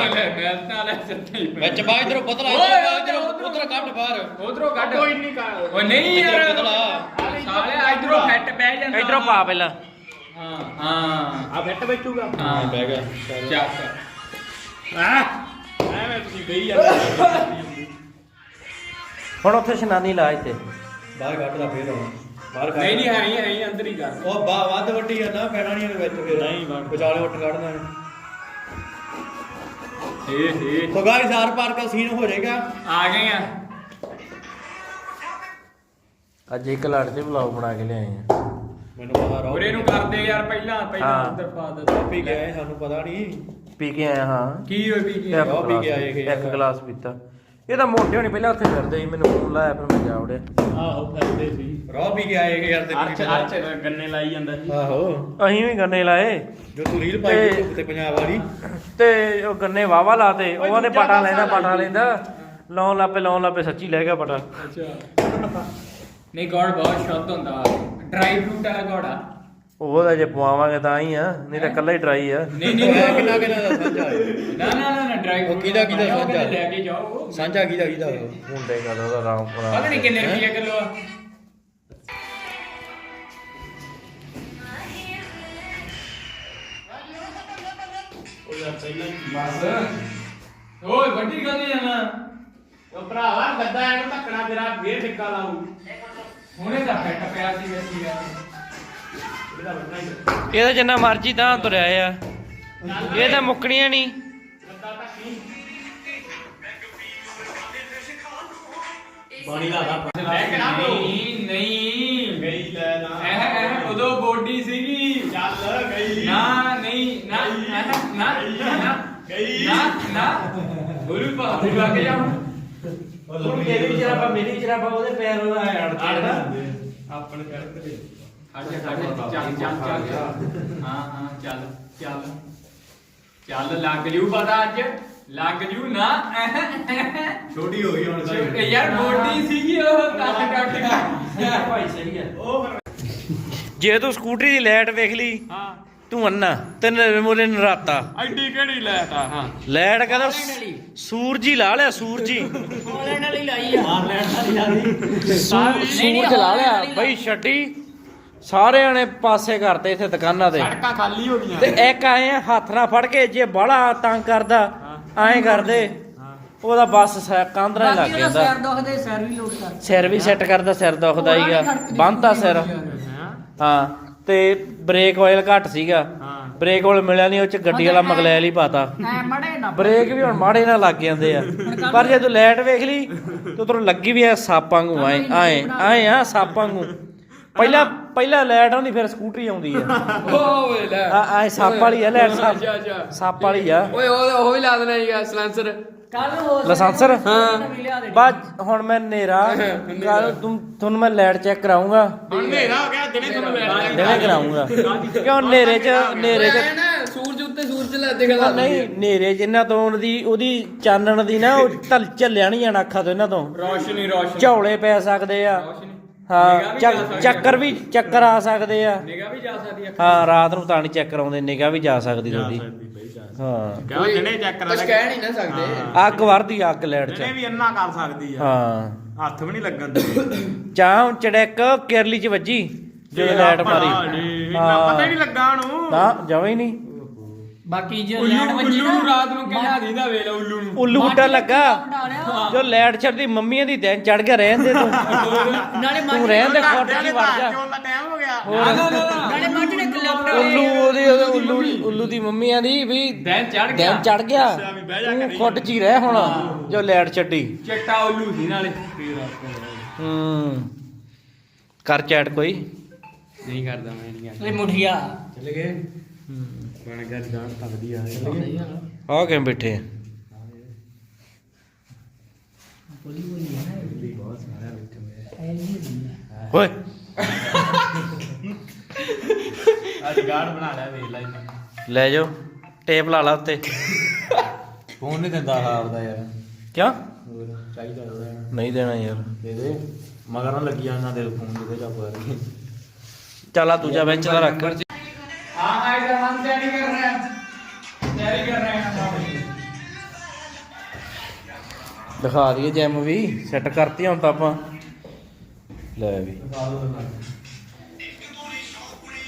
[SPEAKER 5] ਹੀ
[SPEAKER 4] ਵਿੱਚ ਬਾ ਇਧਰੋਂ ਪਤਲਾ ਇਧਰੋਂ ਉਧਰ ਕੱਢ ਬਾਹਰ।
[SPEAKER 5] ਉਧਰੋਂ ਕੱਢ।
[SPEAKER 3] ਕੋਈ ਨਹੀਂ ਕਰ।
[SPEAKER 5] ਓ ਨਹੀਂ ਯਾਰ।
[SPEAKER 4] ਪਤਲਾ।
[SPEAKER 5] ਸਾਲੇ ਇਧਰੋਂ ਫਿੱਟ ਬਹਿ ਜਾਂਦਾ।
[SPEAKER 1] ਇਧਰੋਂ ਪਾ ਪਹਿਲਾਂ।
[SPEAKER 5] ਹਾਂ ਹਾਂ।
[SPEAKER 3] ਆ ਫਿੱਟ ਬੈਠੂਗਾ।
[SPEAKER 5] ਹਾਂ
[SPEAKER 4] ਬਹਿ ਗਿਆ
[SPEAKER 5] ਚੱਕ
[SPEAKER 3] ਆ ਐਵੇਂ ਤੁਸੀਂ ਗਈ ਜਾਂਦੇ
[SPEAKER 1] ਹੁਣ ਉੱਥੇ ਸ਼ਨਾਨੀ ਲਾ ਇੱਥੇ।
[SPEAKER 4] ਬਾਹਰ ਕੱਢਦਾ ਫੇਰ ਹੁਣ। ਬਾਹਰ ਖਾ
[SPEAKER 5] ਨਹੀਂ ਨਹੀਂ ਹੈ ਹੀ ਹੈ ਅੰਦਰ ਹੀ ਕਰ
[SPEAKER 4] ਉਹ ਬਾ ਵੱਧ ਵੱਡੀ ਆ ਨਾ ਪੈਣਾ ਨਹੀਂ ਇਹਦੇ ਵਿੱਚ ਫਿਰ।
[SPEAKER 3] ਨਹੀਂ ਵੱਢ-
[SPEAKER 4] ਵਿਚਾਲੇ ਉੱਟ ਕੱਢਣਾ ਹੈ
[SPEAKER 5] ਏ ਏ
[SPEAKER 4] ਸੋ ਗਾਇਸ ਆਰ ਪਾਰ ਦਾ ਸੀਨ ਹੋ ਜਾਏਗਾ।
[SPEAKER 5] ਆ ਗਏ ਆ।
[SPEAKER 1] ਅੱਜ ਇੱਕ ਲੜ ਤੇ ਬਲੌਗ ਬਣਾ ਕੇ ਲਿਆਏ ਆ।
[SPEAKER 4] ਮੈਨੂੰ ਪਤਾ ਰੋ
[SPEAKER 5] ਉਰੇ ਨੂੰ ਕਰਦੇ ਯਾਰ ਪਹਿਲਾਂ ਪਹਿਲਾਂ ਅੰਦਰ ਪਾ ਦਿੱਤਾ
[SPEAKER 4] ਪੀ ਗਿਆ ਸਾਨੂੰ ਪਤਾ ਨਹੀਂ।
[SPEAKER 1] ਪੀ ਕੇ ਆਇਆ ਹਾਂ।
[SPEAKER 5] ਕੀ ਹੋਈ
[SPEAKER 4] ਪੀ ਕੇ ਆਏ
[SPEAKER 1] ਇੱਕ ਗਲਾਸ ਪੀਤਾ। ਇਹ ਤਾਂ ਮੋਟੇ ਹੋਣੀ ਪਹਿਲਾਂ ਉੱਥੇ ਫਿਰਦੇ ਸੀ ਮੈਨੂੰ ਫੋਨ ਲਾਇਆ ਫਿਰ ਮੈਂ ਜਾ ਵੜਿਆ।
[SPEAKER 3] ਆਹੋ ਫਿਰਦੇ ਸੀ।
[SPEAKER 4] ਰੋ ਪੀ ਕੇ ਆਏ ਯਾਰ ਤੇ
[SPEAKER 3] ਅੱਛ ਅੱਛ ਗੰਨੇ ਲਾਈ ਜਾਂਦਾ ਸੀ।
[SPEAKER 4] ਆਹੋ।
[SPEAKER 1] ਅਸੀਂ ਵੀ ਗੰਨੇ ਲਾਏ।
[SPEAKER 4] ਜੋ ਤੂੰ ਰੀਲ ਪਾਈ
[SPEAKER 1] ਤੇ-
[SPEAKER 4] ਤੇ ਪੰਜਾਬ ਵਾਲੀ।
[SPEAKER 1] ਤੇ ਉਹ ਗੰਨੇ ਵਾਵਾ ਲਾਤੇ ਉਹਨਾਂ ਨੇ ਪਟਾ ਲੈਂਦਾ ਪਟਾ ਲੈਂਦਾ। ਲਾਉਣ ਲੱਪੇ ਲਾਉਣ ਲੱਪੇ ਸੱਚੀ ਲੈ ਗਿਆ ਪਟਾ।
[SPEAKER 5] ਅੱਛਾ। ਨਹੀਂ ਗੋੜ ਬਹੁਤ ਸ਼ੁੱਧ ਹੁੰਦਾ। ਡਰਾਈ ਫਰੂਟ ਵਾਲਾ ਗੋੜਾ
[SPEAKER 1] ਉਹਦਾ ਜੇ ਪਵਾਵਾਂਗੇ ਤਾਂ ਹੀ ਆ ਨਹੀਂ ਤਾਂ ਕੱਲਾ ਹੀ ਡਰਾਈ ਆ।
[SPEAKER 5] ਨਹੀਂ ਨਹੀਂ
[SPEAKER 4] ਮੈਂ ਕਿੰਨਾ ਕਿੰਨਾ ਦਾ ਸਾਂਝਾ ਹੈ
[SPEAKER 5] ਨਾ ਨਾ ਨਾ ਨਾ ਡਰਾਈ
[SPEAKER 4] ਉਹ ਕਿਹਦਾ- ਕਿਹਦਾ
[SPEAKER 5] ਉਹ ਕਹਿੰਦੇ
[SPEAKER 4] ਸਾਂਝਾ?
[SPEAKER 5] ਲੈ ਕੇ ਜਾਓ।
[SPEAKER 4] ਸਾਂਝਾ ਕੀਦਾ ਉਹ?
[SPEAKER 1] ਮੁੰਡੇ ਕਾ ਉਹਦਾ ਰਾਮ
[SPEAKER 5] ਪਤਾ ਨਹੀਂ ਕਿੰਨੇ ਰੁਪਏ ਕਿਲੋ ਆ।
[SPEAKER 3] ਉਹ
[SPEAKER 5] ਬਸ। ਓਏ ਵੱਡੀ ਗੱਲ ਨਹੀਂ ਨਾ।
[SPEAKER 3] ਉਹ ਭਰਾਵਾ ਗੱਦਾ ਇਹਨੂੰ ਧੱਕਣਾ ਤੇਰਾ ਫੇਰ ਟਿੱਕਾ ਲਾਊ।
[SPEAKER 5] ਹੁਣੇ ਤਾਂ ਫਿੱਟ ਪਿਆ ਸੀ ਵੇਸੀ ਗਿਆ
[SPEAKER 3] ਇਹਦਾ
[SPEAKER 1] ਜਿੰਨਾ ਮਰਜ਼ੀ ਤਾਂ ਤੁਰਿਆ ਆ। ਇਹ ਤਾਂ ਮੁੱਕਣੀਆਂ ਨਹੀਂ
[SPEAKER 3] ਬਾਣੀ ਨਾ
[SPEAKER 5] ਨਹੀਂ ਨਹੀਂ।
[SPEAKER 3] ਗਈ ਲੈ ਨਾ
[SPEAKER 5] ਇਹ ਇਹ ਉਦੋਂ ਬੋਡੀ ਸੀਗੀ।
[SPEAKER 3] ਚੱਲ ਗਈ।
[SPEAKER 5] ਨਾ ਨਹੀਂ ਨਾ ਇਹ ਨਾ ਨਾ
[SPEAKER 3] ਗਈ।
[SPEAKER 5] ਨਾ ਨਾ। ਗੁਰੂ ਭਾਉ ਲੱਗ ਜਾ ਹੁਣ।
[SPEAKER 1] ਹੁਣ ਮੇਰੇ ਵੀ ਜਰਾ ਮੇਰੀ ਜਰਾ ਉਹਦੇ ਪੈਰ ਉਹਦਾ ਅੜਦੇ
[SPEAKER 3] ਆਪਣੇ ਕਰ ਤੇ
[SPEAKER 5] ਹਟ ਜਾ ਹਟ ਜਾ ਚੱਲ ਚੱਲ ਚੱਲ ਚੱਲ। ਹਾਂ ਹਾਂ ਚੱਲ ਚੱਲ। ਚੱਲ ਲੱਗ ਜੂ ਪਤਾ ਅੱਜ। ਲੱਗ ਜੂ ਨਾ।
[SPEAKER 3] ਛੋਟੀ ਹੋ ਗਈ ਹੁਣ
[SPEAKER 5] ਇਹ ਯਾਰ ਬੋਡੀ ਸੀਗੀ ਉਹ ਕੱਟ ਕੱਟ। ਕੇ
[SPEAKER 1] ਭਾਈ ਸਹੀ
[SPEAKER 3] ਉਹ
[SPEAKER 1] ਜੇ ਤੂੰ ਸਕੂਟਰੀ ਦੀ ਲਾਈਟ ਵੇਖ ਲਈ
[SPEAKER 3] ਹਾਂ।
[SPEAKER 1] ਤੂੰ ਅੰਨਾ ਤੈਨੂੰ ਮੋਰੇ ਨਰਾਤਾ।
[SPEAKER 3] ਐਡੀ ਕਿਹੜੀ ਲੈਟ ਆ? ਹਾਂ।
[SPEAKER 1] ਲਾਈਟ ਕਹਿੰਦਾ ਸੂਰਜੀ ਲਾ ਲਿਆ ਸੂਰਜੀ।
[SPEAKER 6] ਹਾਲੈਂਡ ਵਾਲੀ ਲਾਈ ਆ।
[SPEAKER 3] ਮਾਰ ਲੈਣ ਵਾਲੀ ਜਾਂਦੀ
[SPEAKER 1] ਸੂਰਜ ਲਾ ਲਿਆ ਬਈ ਛੱਡੀ। ਸਾਰਿਆਂ ਨੇ ਪਾਸੇ ਕਰਤੇ ਇੱਥੇ ਦੁਕਾਨਾਂ ਤੇ
[SPEAKER 3] ਸੜਕਾਂ ਖਾਲੀ ਹੋ ਗਈਆਂ।
[SPEAKER 1] ਤੇ ਇੱਕ ਆਏ ਆ ਹੱਥ ਨਾਲ ਫੜ ਕੇ ਜੇ ਬਾਹਲਾ ਤੰਗ ਕਰਦਾ ਐਂ ਕਰਦੇ ਉਹਦਾ ਬਸ ਸ- ਕਾਂਦਰਾ ਹੀ ਲੱਗ
[SPEAKER 6] ਬਾਕੀ ਉਹਦਾ
[SPEAKER 1] ਜਾਂਦਾ।
[SPEAKER 6] ਸਿਰ ਦੁਖਦੇ ਸਿਰ ਵੀ ਲੋਟ ਕਰ
[SPEAKER 1] ਸਿਰ ਵੀ ਸੈੱਟ ਕਰਦਾ ਸਿਰ ਦੁਖਦਾ ਹੀਗਾ ਬੰਨਤਾ ਸਿਰ। ਹਾਂ। ਤੇ ਬ੍ਰੇਕ ਆਇਲ ਘੱਟ ਸੀਗਾ।
[SPEAKER 3] ਹਾਂ।
[SPEAKER 1] ਬ੍ਰੇਕ ਕੋਲ ਮਿਲਿਆ ਨਹੀਂ ਉਹ ਚ ਗੱਡੀ ਵਾਲਾ ਮਗਲੈਲ ਹੀ ਪਾਤਾ।
[SPEAKER 6] ਐ ਮੜੇ ਨਾ
[SPEAKER 1] ਬ੍ਰੇਕ ਵੀ ਹੁਣ ਮਾੜੇ ਨਾਲ ਲੱਗ ਜਾਂਦੇ ਆ। ਪਰ ਜੇ ਤੂੰ ਲਾਈਟ ਵੇਖ ਲਈ ਤੇ ਉਧਰੋਂ ਲੱਗੀ ਵੀ ਆ ਸਾਪਾਂ ਵਾਂਗੂ ਆਏ ਆਏ ਆਏ ਆ ਸਾਪਾਂ ਵਾਂਗੂ। ਪਹਿਲਾਂ ਪਹਿਲਾਂ ਲਾਈਟ ਆਉਂਦੀ ਫਿਰ ਸਕੂਟਰੀ ਆਉਂਦੀ ਆ। (laughs)
[SPEAKER 7] ਓਏ ਲੈ।
[SPEAKER 1] ਆ ਆਏ ਸੱਪ ਵਾਲੀ ਆ ਲਾਈਟ
[SPEAKER 7] ਅੱਛਾ
[SPEAKER 1] ਸੱਪ।
[SPEAKER 7] ਅੱਛਾ
[SPEAKER 1] ਸੱਪ ਵਾਲੀ ਆ।
[SPEAKER 7] ਓਏ ਉਹ ਉਹ ਵੀ ਲਾ ਦੇਣਾ ਸੀਗਾ ਸਲੈਂਸਰ
[SPEAKER 6] ਕੱਲ ਹੋ
[SPEAKER 1] ਲਾਇਸੈਂਸਰ?
[SPEAKER 6] ਹਾਂ
[SPEAKER 1] ਬਾਅਦ ਹੁਣ ਮੈਂ ਨੇਰਾ (laughs) ਕੱਲ ਤੁਮ ਤੁਹਾਨੂੰ ਮੈਂ ਲਾਈਟ ਚੈੱਕ ਕਰਾਉਂਗਾ
[SPEAKER 3] ਹੁਣ ਹਨੇਰਾ ਹੋ ਗਿਆ ਦਿਨੇ ਤੁਹਾਨੂੰ ਲੈਣਾ
[SPEAKER 1] ਦਿਨੇ ਕਰਾਉਂਗਾ ਕਿਉਂ ਨੇਰੇ ਚ ਨੇਰੇ ਚ
[SPEAKER 7] ਨਾ ਸੂਰਜ ਉੱਤੇ ਸੂਰਜ ਲੈ ਦਿਖਦਾ
[SPEAKER 1] ਨਹੀਂ ਨੇਰੇ ਚ ਇਹਨਾਂ ਤੋਂ ਉਹਦੀ ਉਹਦੀ ਚਾਨਣ ਦੀ ਨਾ ਉਹ ਢਲ ਝੱਲਿਆ ਨਹੀਂ ਜਾਣਾ ਅੱਖਾਂ ਤੋਂ ਇਹਨਾਂ ਤੋਂ।
[SPEAKER 3] ਰੋਸ਼ਨੀ ਰੋਸ਼ਨੀ।
[SPEAKER 1] ਝੌਲੇ ਪੈ ਸਕਦੇ ਆ। ਹਾਂ ਚੱਕ- ਚੱਕਰ ਵੀ ਚੱਕਰ ਆ ਸਕਦੇ ਆ।
[SPEAKER 3] ਨਿਗਾ ਵੀ ਜਾ ਸਕਦੀ ਆ
[SPEAKER 1] ਹਾਂ ਰਾਤ ਨੂੰ ਤਾਂ ਨਹੀਂ ਚੱਕਰ ਆਉਂਦੇ ਨਿਗਾ ਵੀ ਜਾ ਸਕਦੀ ਤੁਹਾਡੀ। ਹਾਂ।
[SPEAKER 3] ਕਿਉਂ ਦਿਨੇ ਚੈੱਕ ਕਰਾ
[SPEAKER 7] ਕੁਝ ਕਹਿ ਨਹੀਂ ਨਾ ਸਕਦੇ।
[SPEAKER 1] ਅੱਗ ਵਰਦੀ ਅੱਗ ਲੈਟ
[SPEAKER 3] ਦਿਨੇ
[SPEAKER 1] ਚ
[SPEAKER 3] ਵੀ ਇੰਨਾ ਕਰ ਸਕਦੀ ਆ।
[SPEAKER 1] ਹਾਂ।
[SPEAKER 3] ਹੱਥ ਵੀ ਨਹੀਂ ਲੱਗਣ ਦਿੰਦੇ।
[SPEAKER 1] ਚਾਹ ਚੜੈਕ ਕੇਰਲੀ ਚ ਵੱਜੀ ਜਦੋਂ ਲਾਈਟ ਮਾਰੀ।
[SPEAKER 3] ਪਤਾ ਹੀ ਨਹੀਂ ਲੱਗਾ ਉਹਨੂੰ।
[SPEAKER 1] ਨਾ ਜਮਾ ਹੀ ਨਹੀਂ।
[SPEAKER 6] ਬਾਕੀ ਜੇ
[SPEAKER 3] ਉੱਲੂ
[SPEAKER 6] ਲੈਟ ਵੱਜੀ
[SPEAKER 3] ਉੱਲੂ
[SPEAKER 6] ਨਾ
[SPEAKER 3] ਨੂੰ ਰਾਤ ਨੂੰ ਕਿਹਾ ਦੀਦਾ ਵੇਲਾ ਉੱਲੂ ਨੂੰ।
[SPEAKER 1] ਉੱਲੂ ਬੁੱਟਾ ਲੱਗਾ। ਜੋ ਲਾਈਟ ਛੱਡਦੀ ਮੰਮੀਆਂ ਦੀ ਦਿਨ ਚੜ ਗਿਆ ਰਹਿਣ ਦੇ ਤੂੰ। (laughs)
[SPEAKER 6] ਨਾਲੇ
[SPEAKER 1] ਤੂੰ ਰਹਿਣ ਦੇ ਖੋਟ ਚ ਵੜ ਜਾ।
[SPEAKER 3] ਚੋਣ ਦਾ ਟਾਈਮ ਹੋ ਗਿਆ।
[SPEAKER 6] ਨਾਲੇ ਮੱਝ ਨੇ
[SPEAKER 1] ਉੱਲੂ ਉਹਦੀ ਉੱਲੂ ਉੱਲੂ ਦੀ ਮੰਮੀਆਂ ਦੀ ਵੀ
[SPEAKER 3] ਦਿਨ ਚੜ
[SPEAKER 1] ਦਿਨ ਚੜ ਗਿਆ। ਤੂੰ ਖੁੱਟ ਚ ਹੀ ਰਹਿ ਹੁਣ ਜੋ ਲਾਈਟ ਛੱਡੀ।
[SPEAKER 3] ਚਿੱਟਾ ਉੱਲੂ ਸੀ ਨਾਲੇ।
[SPEAKER 1] ਹੂੰ। ਕਰ ਚੈਟ ਕੋਈ।
[SPEAKER 3] ਨਹੀਂ ਕਰਦਾ ਮੈਂ ਨਹੀਂ
[SPEAKER 6] ਇਹ ਮੁਠੀਆ
[SPEAKER 3] ਚਲੇ ਗਏ। ਬਣ ਗਿਆ ਜਾਣ ਤਾਂ ਵਧੀਆ
[SPEAKER 1] ਆ ਕਿਵੇਂ ਬੈਠੇ ਆ? ਓਏ।
[SPEAKER 3] ਅੱਜ ਗਾਰਡ ਬਣਾ ਲਿਆ ਵੇਖ ਲੈ
[SPEAKER 1] ਲੈ ਜਾਓ ਟੇਪ ਲਾ ਲਾ ਉੱਤੇ।
[SPEAKER 4] ਫੋਨ ਨਹੀਂ ਦਿੰਦਾ ਹਾਰਦਾ ਯਾਰ।
[SPEAKER 1] ਕਿਉਂ?
[SPEAKER 4] ਚਾਹੀਦਾ ਉਹਦਾ
[SPEAKER 1] ਨਹੀਂ ਦੇਣਾ ਯਾਰ।
[SPEAKER 4] ਦੇ ਦੇ। ਮਗਰ ਨਾ ਲੱਗੀ ਜਾਂਦਾ ਦੇ ਫੋਨ ਦੇ ਚੱਪ ਕਰਕੇ
[SPEAKER 1] ਚੱਲ ਆ ਦੂਜਾ ਬੈਂਚ ਦਾ ਰੱਖ। ਦਿਖਾ ਦਈਏ ਜਿਮ ਵੀ। ਸੈੱਟ ਕਰਤੀ ਹੁਣ ਤਾਂ ਆਪਾਂ। ਲੈ ਵੀ।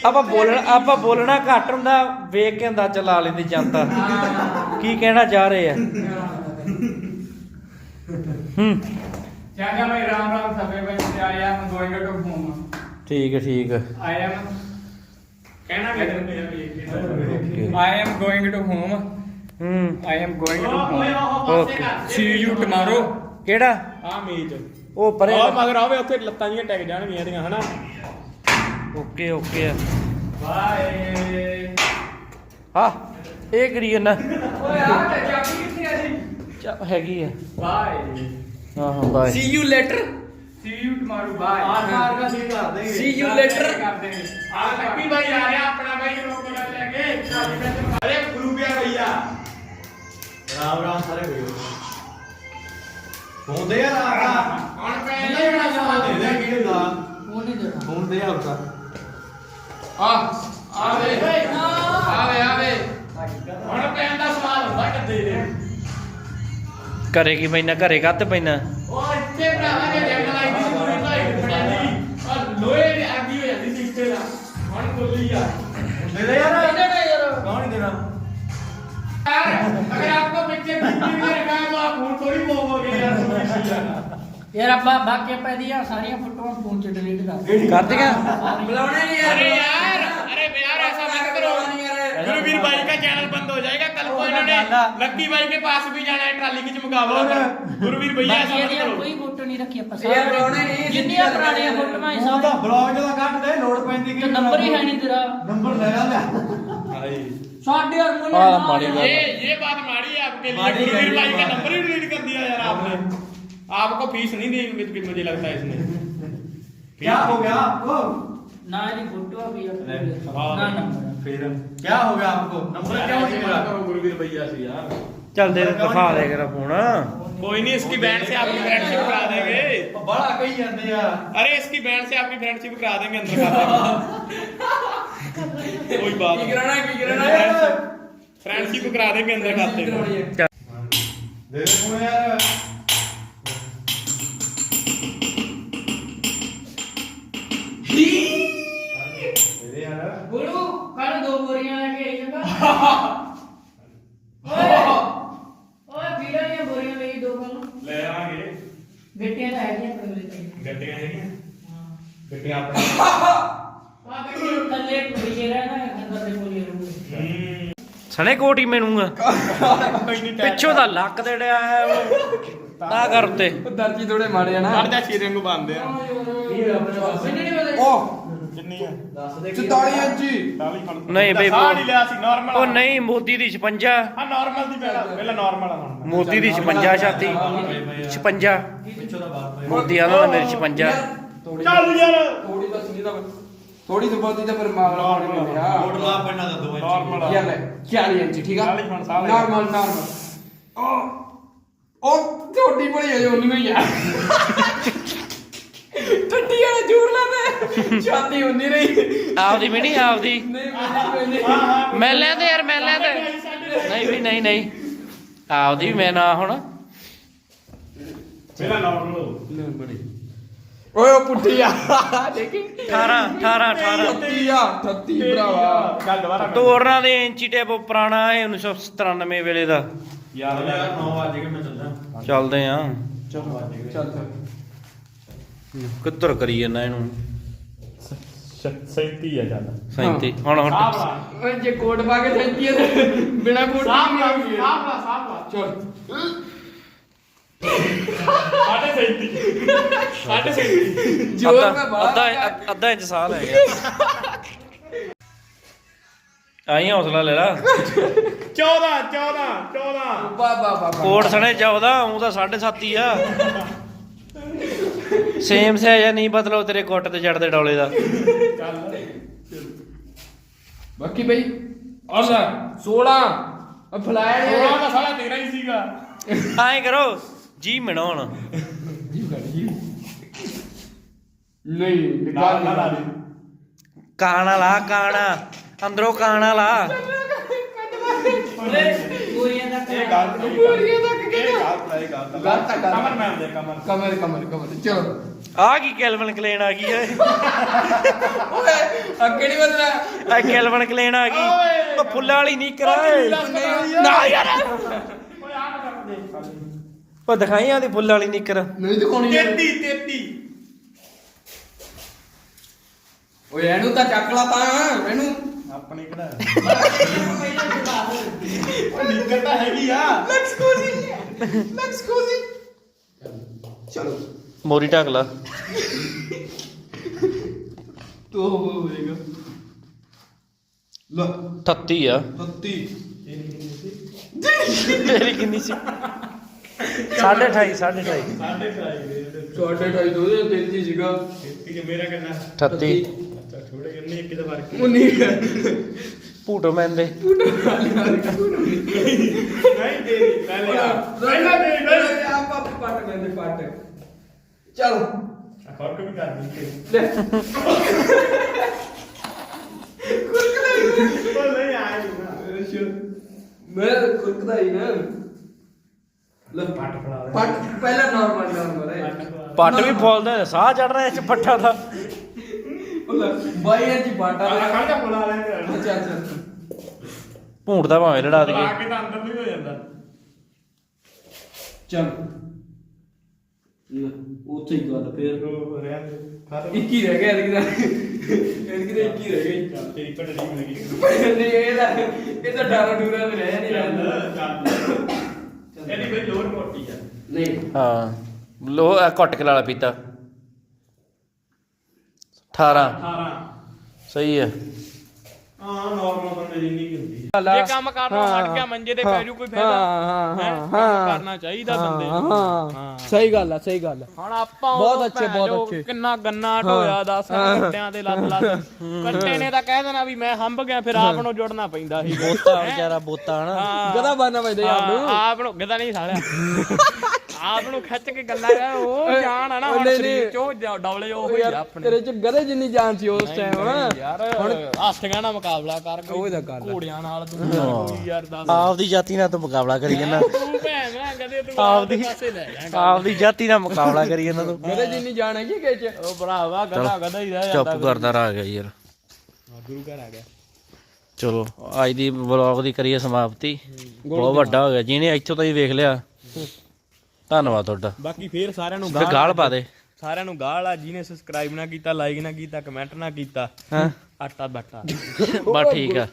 [SPEAKER 1] ਆਪਾਂ ਬੋਲਣਾ ਆਪਾਂ ਬੋਲਣਾ ਘੱਟ ਹੁੰਦਾ ਵੇਖ ਕੇ ਅੰਦਾਜ਼ਾ ਲਾ ਲੈਂਦੀ ਜਨਤਾ। ਕੀ ਕਹਿਣਾ ਚਾਹ ਰਹੇ ਆ? ਠੀਕ ਹੈ ਠੀਕ
[SPEAKER 7] ਆਈ ਐਮ
[SPEAKER 3] ਕਹਿਣਾ
[SPEAKER 1] ਮੇਰੇ
[SPEAKER 7] I am going to home
[SPEAKER 1] ਹੂੰ।
[SPEAKER 7] I am going to home
[SPEAKER 1] okay
[SPEAKER 7] see you tomorrow
[SPEAKER 1] ਕਿਹੜਾ?
[SPEAKER 3] ਆ ਮੀਟ
[SPEAKER 1] ਉਹ ਪਰੇ
[SPEAKER 3] ਆ। ਮਗਰ ਆਵੇ ਉੱਥੇ ਲੱਤਾਂ ਜੀਆਂ ਟਿਕ ਜਾਣਗੀਆਂ ਇਹਦੀਆਂ ਹਨਾ?
[SPEAKER 1] ਓਕੇ ਓਕੇ
[SPEAKER 7] ਬਾਏ
[SPEAKER 1] ਹਾਂ ਇਹ ਕਰੀ
[SPEAKER 7] ਜਨਾ ਓਏ ਆ ਚਾਬੀ ਕਿੱਥੇ ਆ
[SPEAKER 1] ਜੀ? ਹੈਗੀ ਆ।
[SPEAKER 7] ਬਾਏ
[SPEAKER 1] ਹਾਂ ਹਾਂ bye
[SPEAKER 7] see you later see you tomorrow bye
[SPEAKER 3] R ਮਾਰ ਦਾ ਸੀ ਕਰ ਦੇਗੇ
[SPEAKER 7] ਸੀ ਯੂ ਲੇਟਰ
[SPEAKER 3] ਕਰਦੇ ਨੇ। ਆ ਲੱਕੀ ਭਾਈ ਆ ਰਿਹਾ ਆਪਣਾ ਭਾਈ ਰੋਕ ਲੈ ਕੇ ਅਰੇ ਗੁਰੂ ਪਿਆ ਭਈਆ
[SPEAKER 4] ਰਾਮ ਰਾਮ ਸਾਰੇ ਵੀਡੀਓ ਫੋਨ ਦੇ ਯਾਰ ਆ
[SPEAKER 3] ਹੁਣ ਪੈਂਦਾ ਹੀ ਬੜਾ ਸਮਾਨ
[SPEAKER 4] ਦੇ ਦੇ ਕੀ ਹੁੰਦਾ
[SPEAKER 6] ਉਹ ਨਹੀਂ ਦੇਣਾ।
[SPEAKER 4] ਫੋਨ ਦੇ ਹਲਕਾ
[SPEAKER 3] ਆ ਆਵੇ ਆਵੇ ਆਵੇ ਹੁਣ ਪੈਂਦਾ ਸਵਾਲ ਹੁੰਦਾ ਕਿੱਦੇ ਦੇ।
[SPEAKER 1] ਘਰੇ ਕੀ ਪੈਣਾ ਘਰੇ ਕੱਤ ਪੈਣਾ
[SPEAKER 3] ਉਹ ਇੱਥੇ ਭਰਾਵਾ ਨੇ ਜੰਗ ਲਾਈ ਦੀ ਪੂਰੀ ਲਾਈ ਫੜਿਆਦੀ ਆ ਲੋਹੇ ਦੀ ਅੱਗੀ ਹੋ ਜਾਂਦੀ ਸੀ ਇੱਥੇ ਦਾ ਹੁਣ ਖੁੱਲੀ ਆ।
[SPEAKER 4] ਦੇ ਦੇ ਯਾਰ ਕੌਣ ਨਹੀਂ
[SPEAKER 3] अगर आपको बच्चे बिजली में रखा है तो आप फूल थोड़ी बोलोगे यार
[SPEAKER 6] ਯਾਰ ਆਪਾਂ ਬਾਕੀ ਪੈਦੀਆਂ ਸਾਰੀਆਂ ਫੋਟੋਆਂ ਫੋਨ ਚ ਡਿਲੀਟ ਕਰ
[SPEAKER 1] ਕਰ ਦਿਆਂ
[SPEAKER 7] बुलाने नहीं
[SPEAKER 3] अरे यार अरे यार ऐसा मत करो गुरुवीर भाई का चैनल बंद हो जाएगा कल को इन्होंने लक्की भाई के पास भी जाना है ट्राली की मुकाबला गुरुवीर भैया
[SPEAKER 6] ਬਾਕੀ
[SPEAKER 3] ऐसा मत
[SPEAKER 6] ਇਹਦੀਆਂ
[SPEAKER 3] करो
[SPEAKER 6] ਕੋਈ ਫੋਟੋ ਨਹੀਂ ਰੱਖੀ ਆਪਾਂ
[SPEAKER 7] ਯਾਰ ਬਣਾਉਣੇ ਨਹੀਂ,
[SPEAKER 6] ਜਿੰਨੀਆਂ ਪੁਰਾਣੀਆਂ ਫੋਟੋਆਂ ਹੀ ਸਾਰੀਆਂ
[SPEAKER 4] ਬਲੌਗ ਜਦੋਂ ਕੱਟ ਦੇ ਲੋਡ ਪੈਂਦੀ
[SPEAKER 6] ਤੇ ਨੰਬਰ ਹੀ ਹੈ ਨਹੀਂ ਤੇਰਾ
[SPEAKER 4] ਨੰਬਰ ਲੈ ਲੈ
[SPEAKER 6] ਸਾਡੇ
[SPEAKER 3] आपको फ़ीस नहीं दी मुझे लगता है
[SPEAKER 4] क्या हो गया आपको? ना क्या हो गया आपको? नंबर क्या
[SPEAKER 3] नहीं मिला?
[SPEAKER 1] चल दे दिखा दे तेरा फ़ोन।
[SPEAKER 3] कोई नहीं इसकी बहन से आपकी फ्रेंडशिप करा देंगे।
[SPEAKER 4] बड़ा कही जाते यार।
[SPEAKER 3] अरे इसकी बहन से आपकी फ्रेंडशिप करा देंगे अंदर
[SPEAKER 7] का। (laughs) ਕੋਈ ਬਾਤ ਕੀ
[SPEAKER 3] ਕਰਾਣਾ ਕੀ ਕਰਾਣਾ ਫਰੈਂਡਸ਼ਿਪ ਕਰਾ ਦੇਗੇ
[SPEAKER 4] ਅੰਦਰ ਖਾਤੇ ਦੇ ਹੁਣ ਯਾਰ ਦੇ ਯਾਰ
[SPEAKER 6] ਗੁਰੂ ਕੱਲ ਦੋ ਬੋਰੀਆਂ ਲੈ ਕੇ ਆਈ ਜਗਾ ਓਏ ਓਏ ਵੀਰਾਂ ਦੀਆਂ ਬੋਰੀਆਂ ਲਈ ਦੋ ਕੱਲ
[SPEAKER 3] ਲੈ ਆਵਾਂਗੇ।
[SPEAKER 6] ਗੱਟੀਆਂ ਤਾਂ ਹੈਗੀਆਂ ਆਪਣੇ ਕੋਲ।
[SPEAKER 3] ਗੱਟੀਆਂ ਹੈਗੀਆਂ।
[SPEAKER 6] ਹਾਂ। ਗੱਟੀਆਂ ਆਪਣੇ ਜਿਹੜਾ ਨਾ ਅੰਦਰ ਦੇ ਕੋਲ ਹੀ ਰਹੂਗੀ
[SPEAKER 1] ਸਣੇ ਕੋਟ ਹੀ। ਮੈਨੂੰ ਆ ਪਿੱਛੋਂ ਦਾ ਲੱਕ ਤੇ ਡਿਆ ਹੈ ਉਹ। ਤਾਂ ਕਰ ਉੱਤੇ।
[SPEAKER 7] ਦਰਜੀ ਥੋੜੇ ਮਾੜੇ ਆ ਨਾ।
[SPEAKER 3] ਕੱਢ ਜਾ ਸ਼ੀਰੇ ਨੂੰ ਬੰਦੇ ਆ।
[SPEAKER 7] ਉਹ
[SPEAKER 3] ਕਿੰਨੀ ਆ?
[SPEAKER 7] 44 ਇੰਚੀ।
[SPEAKER 3] 40 ਫੜ
[SPEAKER 1] ਨਹੀਂ ਬਈ
[SPEAKER 3] ਸਾਹ ਨਹੀਂ ਲਿਆ ਸੀ ਨਾਰਮਲ
[SPEAKER 1] ਉਹ ਨਹੀਂ ਮੋਦੀ ਦੀ 56
[SPEAKER 3] ਆ ਨਾਰਮਲ ਦੀ ਪਹਿਲਾਂ ਪਹਿਲਾਂ ਨਾਰਮਲ ਆ ਹੁਣ।
[SPEAKER 1] ਮੋਦੀ ਦੀ 56 ਛਾਤੀ। 56 ਮੋਦੀ ਆਂਦਾ ਮੇਰੀ 56
[SPEAKER 3] ਚੱਲ ਯਾਰ।
[SPEAKER 7] ਥੋੜੀ ਤਾਂ ਸੁਣੀ ਤਾਂ ਥੋੜੀ ਤੋਂ ਬਹੁਤੀ ਤਾਂ ਪਰ ਮਾਮਲਾ ਹੋਣੀ ਪੈਂਦੀ ਆ
[SPEAKER 4] ਕੋਟ ਲਾ ਪੈਣਾ ਦਾ ਦੋ
[SPEAKER 3] ਨਾਰਮਲ
[SPEAKER 7] ਯਾਰ ਲੈ 40 ਇੰਚੀ ਠੀਕ ਆ?
[SPEAKER 3] 40 ਫਣ ਸਾਹ
[SPEAKER 7] ਨਾਰਮਲ ਨਾਰਮਲ ਉਹ ਉਹ ਥੋੜੀ ਬੜੀ ਹੈ ਉਹਨੂੰ ਹੀ ਆ ਟੱਟੀ ਵਾਲਾ ਜੂਰ ਲਾਦਾ ਛਾਤੀ ਹੁੰਦੀ ਰਹੀ।
[SPEAKER 1] ਆਪਦੀ ਵੀ ਨਹੀਂ ਆਪਦੀ।
[SPEAKER 7] ਨਹੀਂ ਮੈਂ ਨਹੀਂ
[SPEAKER 1] ਮੈਂ ਲੈਂਦੇ ਯਾਰ ਮੈਂ ਲੈਂਦੇ ਨਹੀਂ ਵੀ ਨਹੀਂ ਨਹੀਂ। ਆਪਦੀ ਵੀ ਮੈਂ ਨਾ ਹੁਣ।
[SPEAKER 3] ਪਹਿਲਾਂ ਨਾਰਮਲ
[SPEAKER 7] ਓਏ ਉਹ ਆ। ਦੇਖੀ?
[SPEAKER 1] 18 18 18
[SPEAKER 7] 30 ਆ 38 ਭਰਾਵਾ।
[SPEAKER 3] ਚੱਲ ਦੁਬਾਰਾ
[SPEAKER 1] ਤੋਰਨਾ ਦੇ ਇੰਚੀ ਟੇਪ ਪੁਰਾਣਾ ਹੈ 1997 ਵੇਲੇ ਦਾ।
[SPEAKER 3] ਯਾਰ
[SPEAKER 4] 9 ਵਜੇ ਕੇ ਮੈਂ ਚੱਲਦਾ।
[SPEAKER 1] ਚੱਲਦੇ ਆ।
[SPEAKER 7] ਚੱਲ ਚੱਲ
[SPEAKER 1] ਕਿੱਧਰ ਕਰੀ ਜਾਂਦਾ ਇਹਨੂੰ?
[SPEAKER 3] 37 ਆ ਚੱਲ
[SPEAKER 1] 37 ਹੁਣ ਹੁਣ।
[SPEAKER 7] ਓਏ ਜੇ ਕੋਟ ਪਾ ਕੇ ਥੈਂਕੀ ਹੈ ਤੇ ਬਿਨਾ ਕੋਟ
[SPEAKER 3] ਬੜਾ ਸਾਹ ਬੜਾ
[SPEAKER 7] ਚਲ।
[SPEAKER 3] ਸਾਢੇ 37 ਸਾਢੇ 37
[SPEAKER 7] ਜੋਰ
[SPEAKER 1] ਅੱਧਾ
[SPEAKER 7] ਮੈਂ ਬਾਹਰ
[SPEAKER 1] ਅੱਧਾ ਅੱਧ- ਅੱਧਾ ਇੰਚ ਸਾਹ ਲੈ ਗਿਆ। ਆਈ ਹੌਸਲਾ ਲੈ ਲਾ।
[SPEAKER 3] 14 14 14
[SPEAKER 7] ਬਾ ਬਾ ਬਾ
[SPEAKER 1] ਕੋਟ ਸਣੇ 14 ਉਹ ਤਾਂ 7.5 ਹੀ ਆ। ਸੇਮ ਸੇ ਜਾਂ ਨਹੀਂ ਬਦਲੋ ਤੇਰੇ ਕੁੱਟ ਤੇ ਚੜਦੇ ਡੌਲੇ ਦਾ।
[SPEAKER 7] ਬਾਕੀ ਬਈ ਅੱਲਾ 16 ਆ ਫਲਾਇਆ ਨਹੀਂ
[SPEAKER 3] ਥੋੜਾ ਦਾ ਸਾਲਾ ਤੇਰਾ ਹੀ ਸੀਗਾ।
[SPEAKER 1] ਐਂ ਕਰੋ। ਜੀ ਮਿਣਾਉਣ।
[SPEAKER 7] ਨਹੀਂ
[SPEAKER 3] ਨਾਲ ਆ
[SPEAKER 1] ਕਾਣਾ ਲਾ ਕਾਣਾ। ਅੰਦਰੋਂ ਕਾਣਾ ਲਾ
[SPEAKER 6] ਗੋਰੀਆਂ ਦਾ
[SPEAKER 3] ਇਹ ਗੱਲ
[SPEAKER 7] ਪੂਰੀਆਂ ਤੱਕ
[SPEAKER 3] ਇਹ ਗੱਲ ਤਾਂ ਇਹ ਗੱਲ ਤਾਂ
[SPEAKER 7] ਗਲਤ ਆ, ਗਲਤ।
[SPEAKER 3] ਕਮਰ ਮੈਂ ਦੇ। ਕਮਰ
[SPEAKER 7] ਕਮਰ ਕਮਰ ਕਮਰ ਚਲੋ।
[SPEAKER 1] ਆ ਕੀ ਕੈਲਵਨ ਕਲੇਨ ਆ ਗਈ ਓਏ।
[SPEAKER 7] ਓਏ ਅੱਗੇ ਨਹੀਂ ਵਧਣਾ
[SPEAKER 1] ਆ? ਕੈਲਵਨ ਕਲੇਨ ਆ ਗਈ। ਉਹ ਫੁੱਲਾਂ ਵਾਲੀ ਨਹੀਂ ਕਰਾਏ ਨਾ ਯਾਰ।
[SPEAKER 3] ਆ
[SPEAKER 1] ਉਹ ਦਿਖਾਈ ਆਦੀ ਫੁੱਲਾਂ ਵਾਲੀ ਨਿੱਕਰ।
[SPEAKER 7] ਨਹੀਂ ਦਿਖਾਉਣੀ ਯਾਰ।
[SPEAKER 3] 33 33
[SPEAKER 7] ਓਏ ਇਹਨੂੰ ਤਾਂ ਚੱਕ ਲਾ ਤਾਂ ਇਹਨੂੰ।
[SPEAKER 3] ਆਪਣੇ ਕਿਹੜਾ? ਉਹ ਨਿੱਕਰ ਤਾਂ ਹੈਗੀ ਆ।
[SPEAKER 7] ਲੈਟਸ ਕੋਜ਼ੀ ਲੈਟਸ ਕੋਜ਼ੀ ਚਲੋ।
[SPEAKER 1] ਮੋਰੀ ਢੱਕ ਲਾ।
[SPEAKER 7] ਤੋ ਹੋਏਗਾ ਲਾ।
[SPEAKER 1] 38 ਆ।
[SPEAKER 7] 30
[SPEAKER 1] ਤੇਰੀ ਕਿੰਨੀ ਸੀ? 28.5 28.5
[SPEAKER 7] ਛੋਟੇ ਢਾਈ ਦੋ ਦੇ ਤਿੰਨ ਜੀ ਸੀਗਾ
[SPEAKER 3] ਕਿ ਮੇਰਾ ਕਿੰਨਾ?
[SPEAKER 1] 38
[SPEAKER 3] ਅੱਛਾ ਥੋੜੇ ਕਿੰਨੇ ਇੱਕ ਦਾ ਫ਼ਰਕ
[SPEAKER 7] ਉਹ ਨਹੀਂ
[SPEAKER 1] ਭੂਟੋ ਮੈਨ ਦੇ।
[SPEAKER 3] ਨਹੀਂ ਦੇ ਪਹਿਲੇ ਆ। ਪਹਿਲਾਂ ਦੇ ਪਹਿਲੇ
[SPEAKER 7] ਆਪ ਆਪ ਪੱਟ ਮੈਂ ਦੇ ਪੱਟ। ਚਲੋ।
[SPEAKER 3] ਫ਼ਰਕ ਵੀ ਕਰ ਦਿੱਤੇ।
[SPEAKER 7] ਲੈ।
[SPEAKER 3] ਉਹ ਨਹੀਂ ਆਇਆ ਨਾ
[SPEAKER 7] ਮੈਂ ਖੁਰਕਦਾ ਹੀ ਨਾ। ਲੈ
[SPEAKER 3] ਪੱਟ ਫੜਾ ਦੇ।
[SPEAKER 7] ਪੱਟ ਪਹਿਲਾਂ ਨਾਰਮਲ ਨਾਰਮਲ ਹੈ
[SPEAKER 1] ਪੱਟ ਵੀ ਫੁੱਲਦਾ ਸਾਹ ਚੜ ਰਿਹਾ ਇਸ ਪੱਠਾ ਦਾ।
[SPEAKER 7] ਲੈ ਬਾਈ ਇੰਚ ਪਾਟਾ
[SPEAKER 3] ਆ ਖੜ ਜਾ ਬੁਲਾ ਲੈਂਦੇ
[SPEAKER 7] ਅੱਛਾ ਅੱਛਾ
[SPEAKER 1] ਭੂਟ ਦਾ ਭਾਵੇਂ ਲੜਾ
[SPEAKER 3] ਆ
[SPEAKER 1] ਦਈਏ
[SPEAKER 3] ਕੇ ਤਾਂ ਅੰਦਰ ਨਹੀਂ ਹੋ ਜਾਂਦਾ।
[SPEAKER 7] ਚਲ। ਉੱਥੇ ਹੀ ਗੱਲ ਫੇਰ।
[SPEAKER 3] ਰਹਿਣ ਦੇ ਖਤਮ।
[SPEAKER 7] 21 ਰਹਿ ਗਿਆ ਇਹਦੀ ਦਾ ਇਹਦੀ ਦਾ 21 ਰਹਿ ਗਈ
[SPEAKER 3] ਚੱਲ ਤੇਰੀ ਪਟੜੀ ਮਿਲ। ਗਈ
[SPEAKER 7] ਨਹੀਂ ਇਹ ਤਾਂ ਇਹ ਤਾਂ ਡਾਰਾ ਡੂਰਾ ਤੇ ਰਹਿ ਨਹੀਂ ਰਹਿੰਦਾ
[SPEAKER 3] ਚੱਲ। ਇਹਦੀ ਬਈ ਲੋਰ ਮੋਟੀ ਆ।
[SPEAKER 7] ਨਹੀਂ।
[SPEAKER 1] ਹਾਂ। ਲੋ ਇਹ ਘੁੱਟ ਕੇ ਲਾਲਾ ਪੀਤਾ। 18
[SPEAKER 3] 18
[SPEAKER 1] ਸਹੀ ਹੈ।
[SPEAKER 3] ਹਾਂ ਨਾਰਮਲ ਬੰਦੇ ਦੀ ਨਹੀਂ ਹੁੰਦੀ
[SPEAKER 5] ਜੇ ਕੰਮ ਕਰਨਾ ਹਟ ਗਿਆ ਮੰਜੇ ਤੇ ਪੈ ਜੂ ਕੋਈ ਫਾਇਦਾ?
[SPEAKER 7] ਹਾਂ
[SPEAKER 5] ਹੈਂ? ਕੰਮ ਕਰਨਾ ਚਾਹੀਦਾ ਬੰਦੇ ਨੂੰ।
[SPEAKER 7] ਹਾਂ। ਸਹੀ ਗੱਲ ਆ ਸਹੀ ਗੱਲ ਆ।
[SPEAKER 5] ਹੁਣ ਆਪਾਂ
[SPEAKER 7] ਬਹੁਤ
[SPEAKER 5] ਉਹ
[SPEAKER 7] ਅੱਛੇ,
[SPEAKER 5] ਭੈਣ
[SPEAKER 7] ਬਹੁਤ
[SPEAKER 5] ਚੋ
[SPEAKER 7] ਅੱਛੇ।
[SPEAKER 5] ਕਿੰਨਾ ਗੰਨਾ ਢੋਇਆ ਦੱਸ ਕੱਟਿਆਂ ਤੇ ਲੱਦ ਲੱਦ। ਕੱਟੇ ਨੇ ਤਾਂ ਕਹਿ ਦੇਣਾ ਵੀ ਮੈਂ ਹੰਬ ਗਿਆ ਫਿਰ ਆਪ ਨੂੰ ਜੁੜਨਾ ਪੈਂਦਾ ਸੀ।
[SPEAKER 1] ਬੋਤਾ ਵਿਚਾਰਾ ਬੋਤਾ ਹਨਾ?
[SPEAKER 5] ਹਾਂ।
[SPEAKER 7] ਗਦਾ ਬਾਨਾ ਵਜਦੇ ਆਪ ਨੂੰ।
[SPEAKER 5] ਹਾਂ, ਆਪ ਨੂੰ ਗਦਾ ਨਹੀਂ ਸਾਲਿਆ। ਆਪ ਨੂੰ ਖਿੱਚ ਕੇ ਗੱਲਾਂ ਕਰ ਉਹ ਜਾਨ ਆ ਨਾ ਹੁਣ
[SPEAKER 7] ਨਹੀਂ,
[SPEAKER 5] ਸਰੀਰ
[SPEAKER 7] ਨਹੀਂ।
[SPEAKER 5] ਚੋਂ ਜ- ਡੌਲੇ ਉਹ ਹੀ ਆ ਆਪਣੇ।
[SPEAKER 7] ਤੇਰੇ ਚ ਗਦੇ ਜਿੰਨੀ ਜਾਨ ਸੀ ਉਸ ਟਾਈਮ
[SPEAKER 5] ਯਾਰ ਹੱਥੀਆਂ ਨਾਲ ਮੁਕਾਬਲਾ ਕਰ ਕੋਈ
[SPEAKER 7] ਉਹ ਤਾਂ ਗੱਲ ਆ।
[SPEAKER 5] ਘੋੜਿਆਂ ਨਾਲ ਤੂੰ ਯਾਰ ਕੋਈ ਯਾਰ ਦੱਸ।
[SPEAKER 1] ਆਪਦੀ ਜਾਤੀ ਨਾਲ ਤੂੰ ਮੁਕਾਬਲਾ ਕਰੀ ਜਾਂਦਾ।
[SPEAKER 5] ਤੂੰ ਭੈਣ ਨਾ ਕਦੇ ਤੂੰ
[SPEAKER 1] ਆਪਦੀ
[SPEAKER 5] ਆਪਦੇ ਪਾਸੇ ਲੈ ਜਾਏਂਗਾ
[SPEAKER 1] ਆਪਦੀ ਜਾਤੀ ਨਾਲ ਮੁਕਾਬਲਾ ਕਰੀ ਜਾਂਦਾ ਤੂੰ।
[SPEAKER 7] ਗਦੇ ਜਿੰਨੀ ਜਾਨ ਹੈਗੀ ਕਿ ਚ।
[SPEAKER 5] ਉਹ ਭਰਾਵਾ ਗਦਾ ਗਦਾ ਹੀ ਰਹਿ ਜਾਂਦਾ
[SPEAKER 1] ਚੁੱਪ ਕਰਦਾ ਰਹਿ ਗਿਆ ਯਾਰ।
[SPEAKER 5] ਗੁਰੂ ਘਰ ਆ ਗਿਆ।
[SPEAKER 1] ਚਲੋ ਅੱਜ ਦੀ ਵਲੌਗ ਦੀ ਕਰੀਏ ਸਮਾਪਤੀ। ਬਹੁਤ ਵੱਡਾ ਹੋ ਗਿਆ। ਜਿਹਨੇ ਇੱਥੋਂ ਤਾਈਂ ਵੇਖ ਲਿਆ। ਧੰਨਵਾਦ ਤੁਹਾਡਾ।
[SPEAKER 5] ਬਾਕੀ ਫੇਰ ਸਾਰਿਆਂ ਨੂੰ
[SPEAKER 1] ਤੇ ਗਾਲ ਪਾ ਦੇ।
[SPEAKER 5] ਸਾਰਿਆਂ ਨੂੰ ਗਾਲ ਆ। ਜਿਹਨੇ ਸਬਸਕ੍ਰਾਈਬ ਨਾ ਕੀਤਾ ਲਾਈਕ ਨਾ ਕੀਤਾ ਕਮੈਂਟ ਨਾ ਕੀਤਾ।
[SPEAKER 1] ਹਾਂ?
[SPEAKER 5] ਆਟਾ ਬੱਟਾ
[SPEAKER 1] ਬਸ ਠੀਕ ਆ।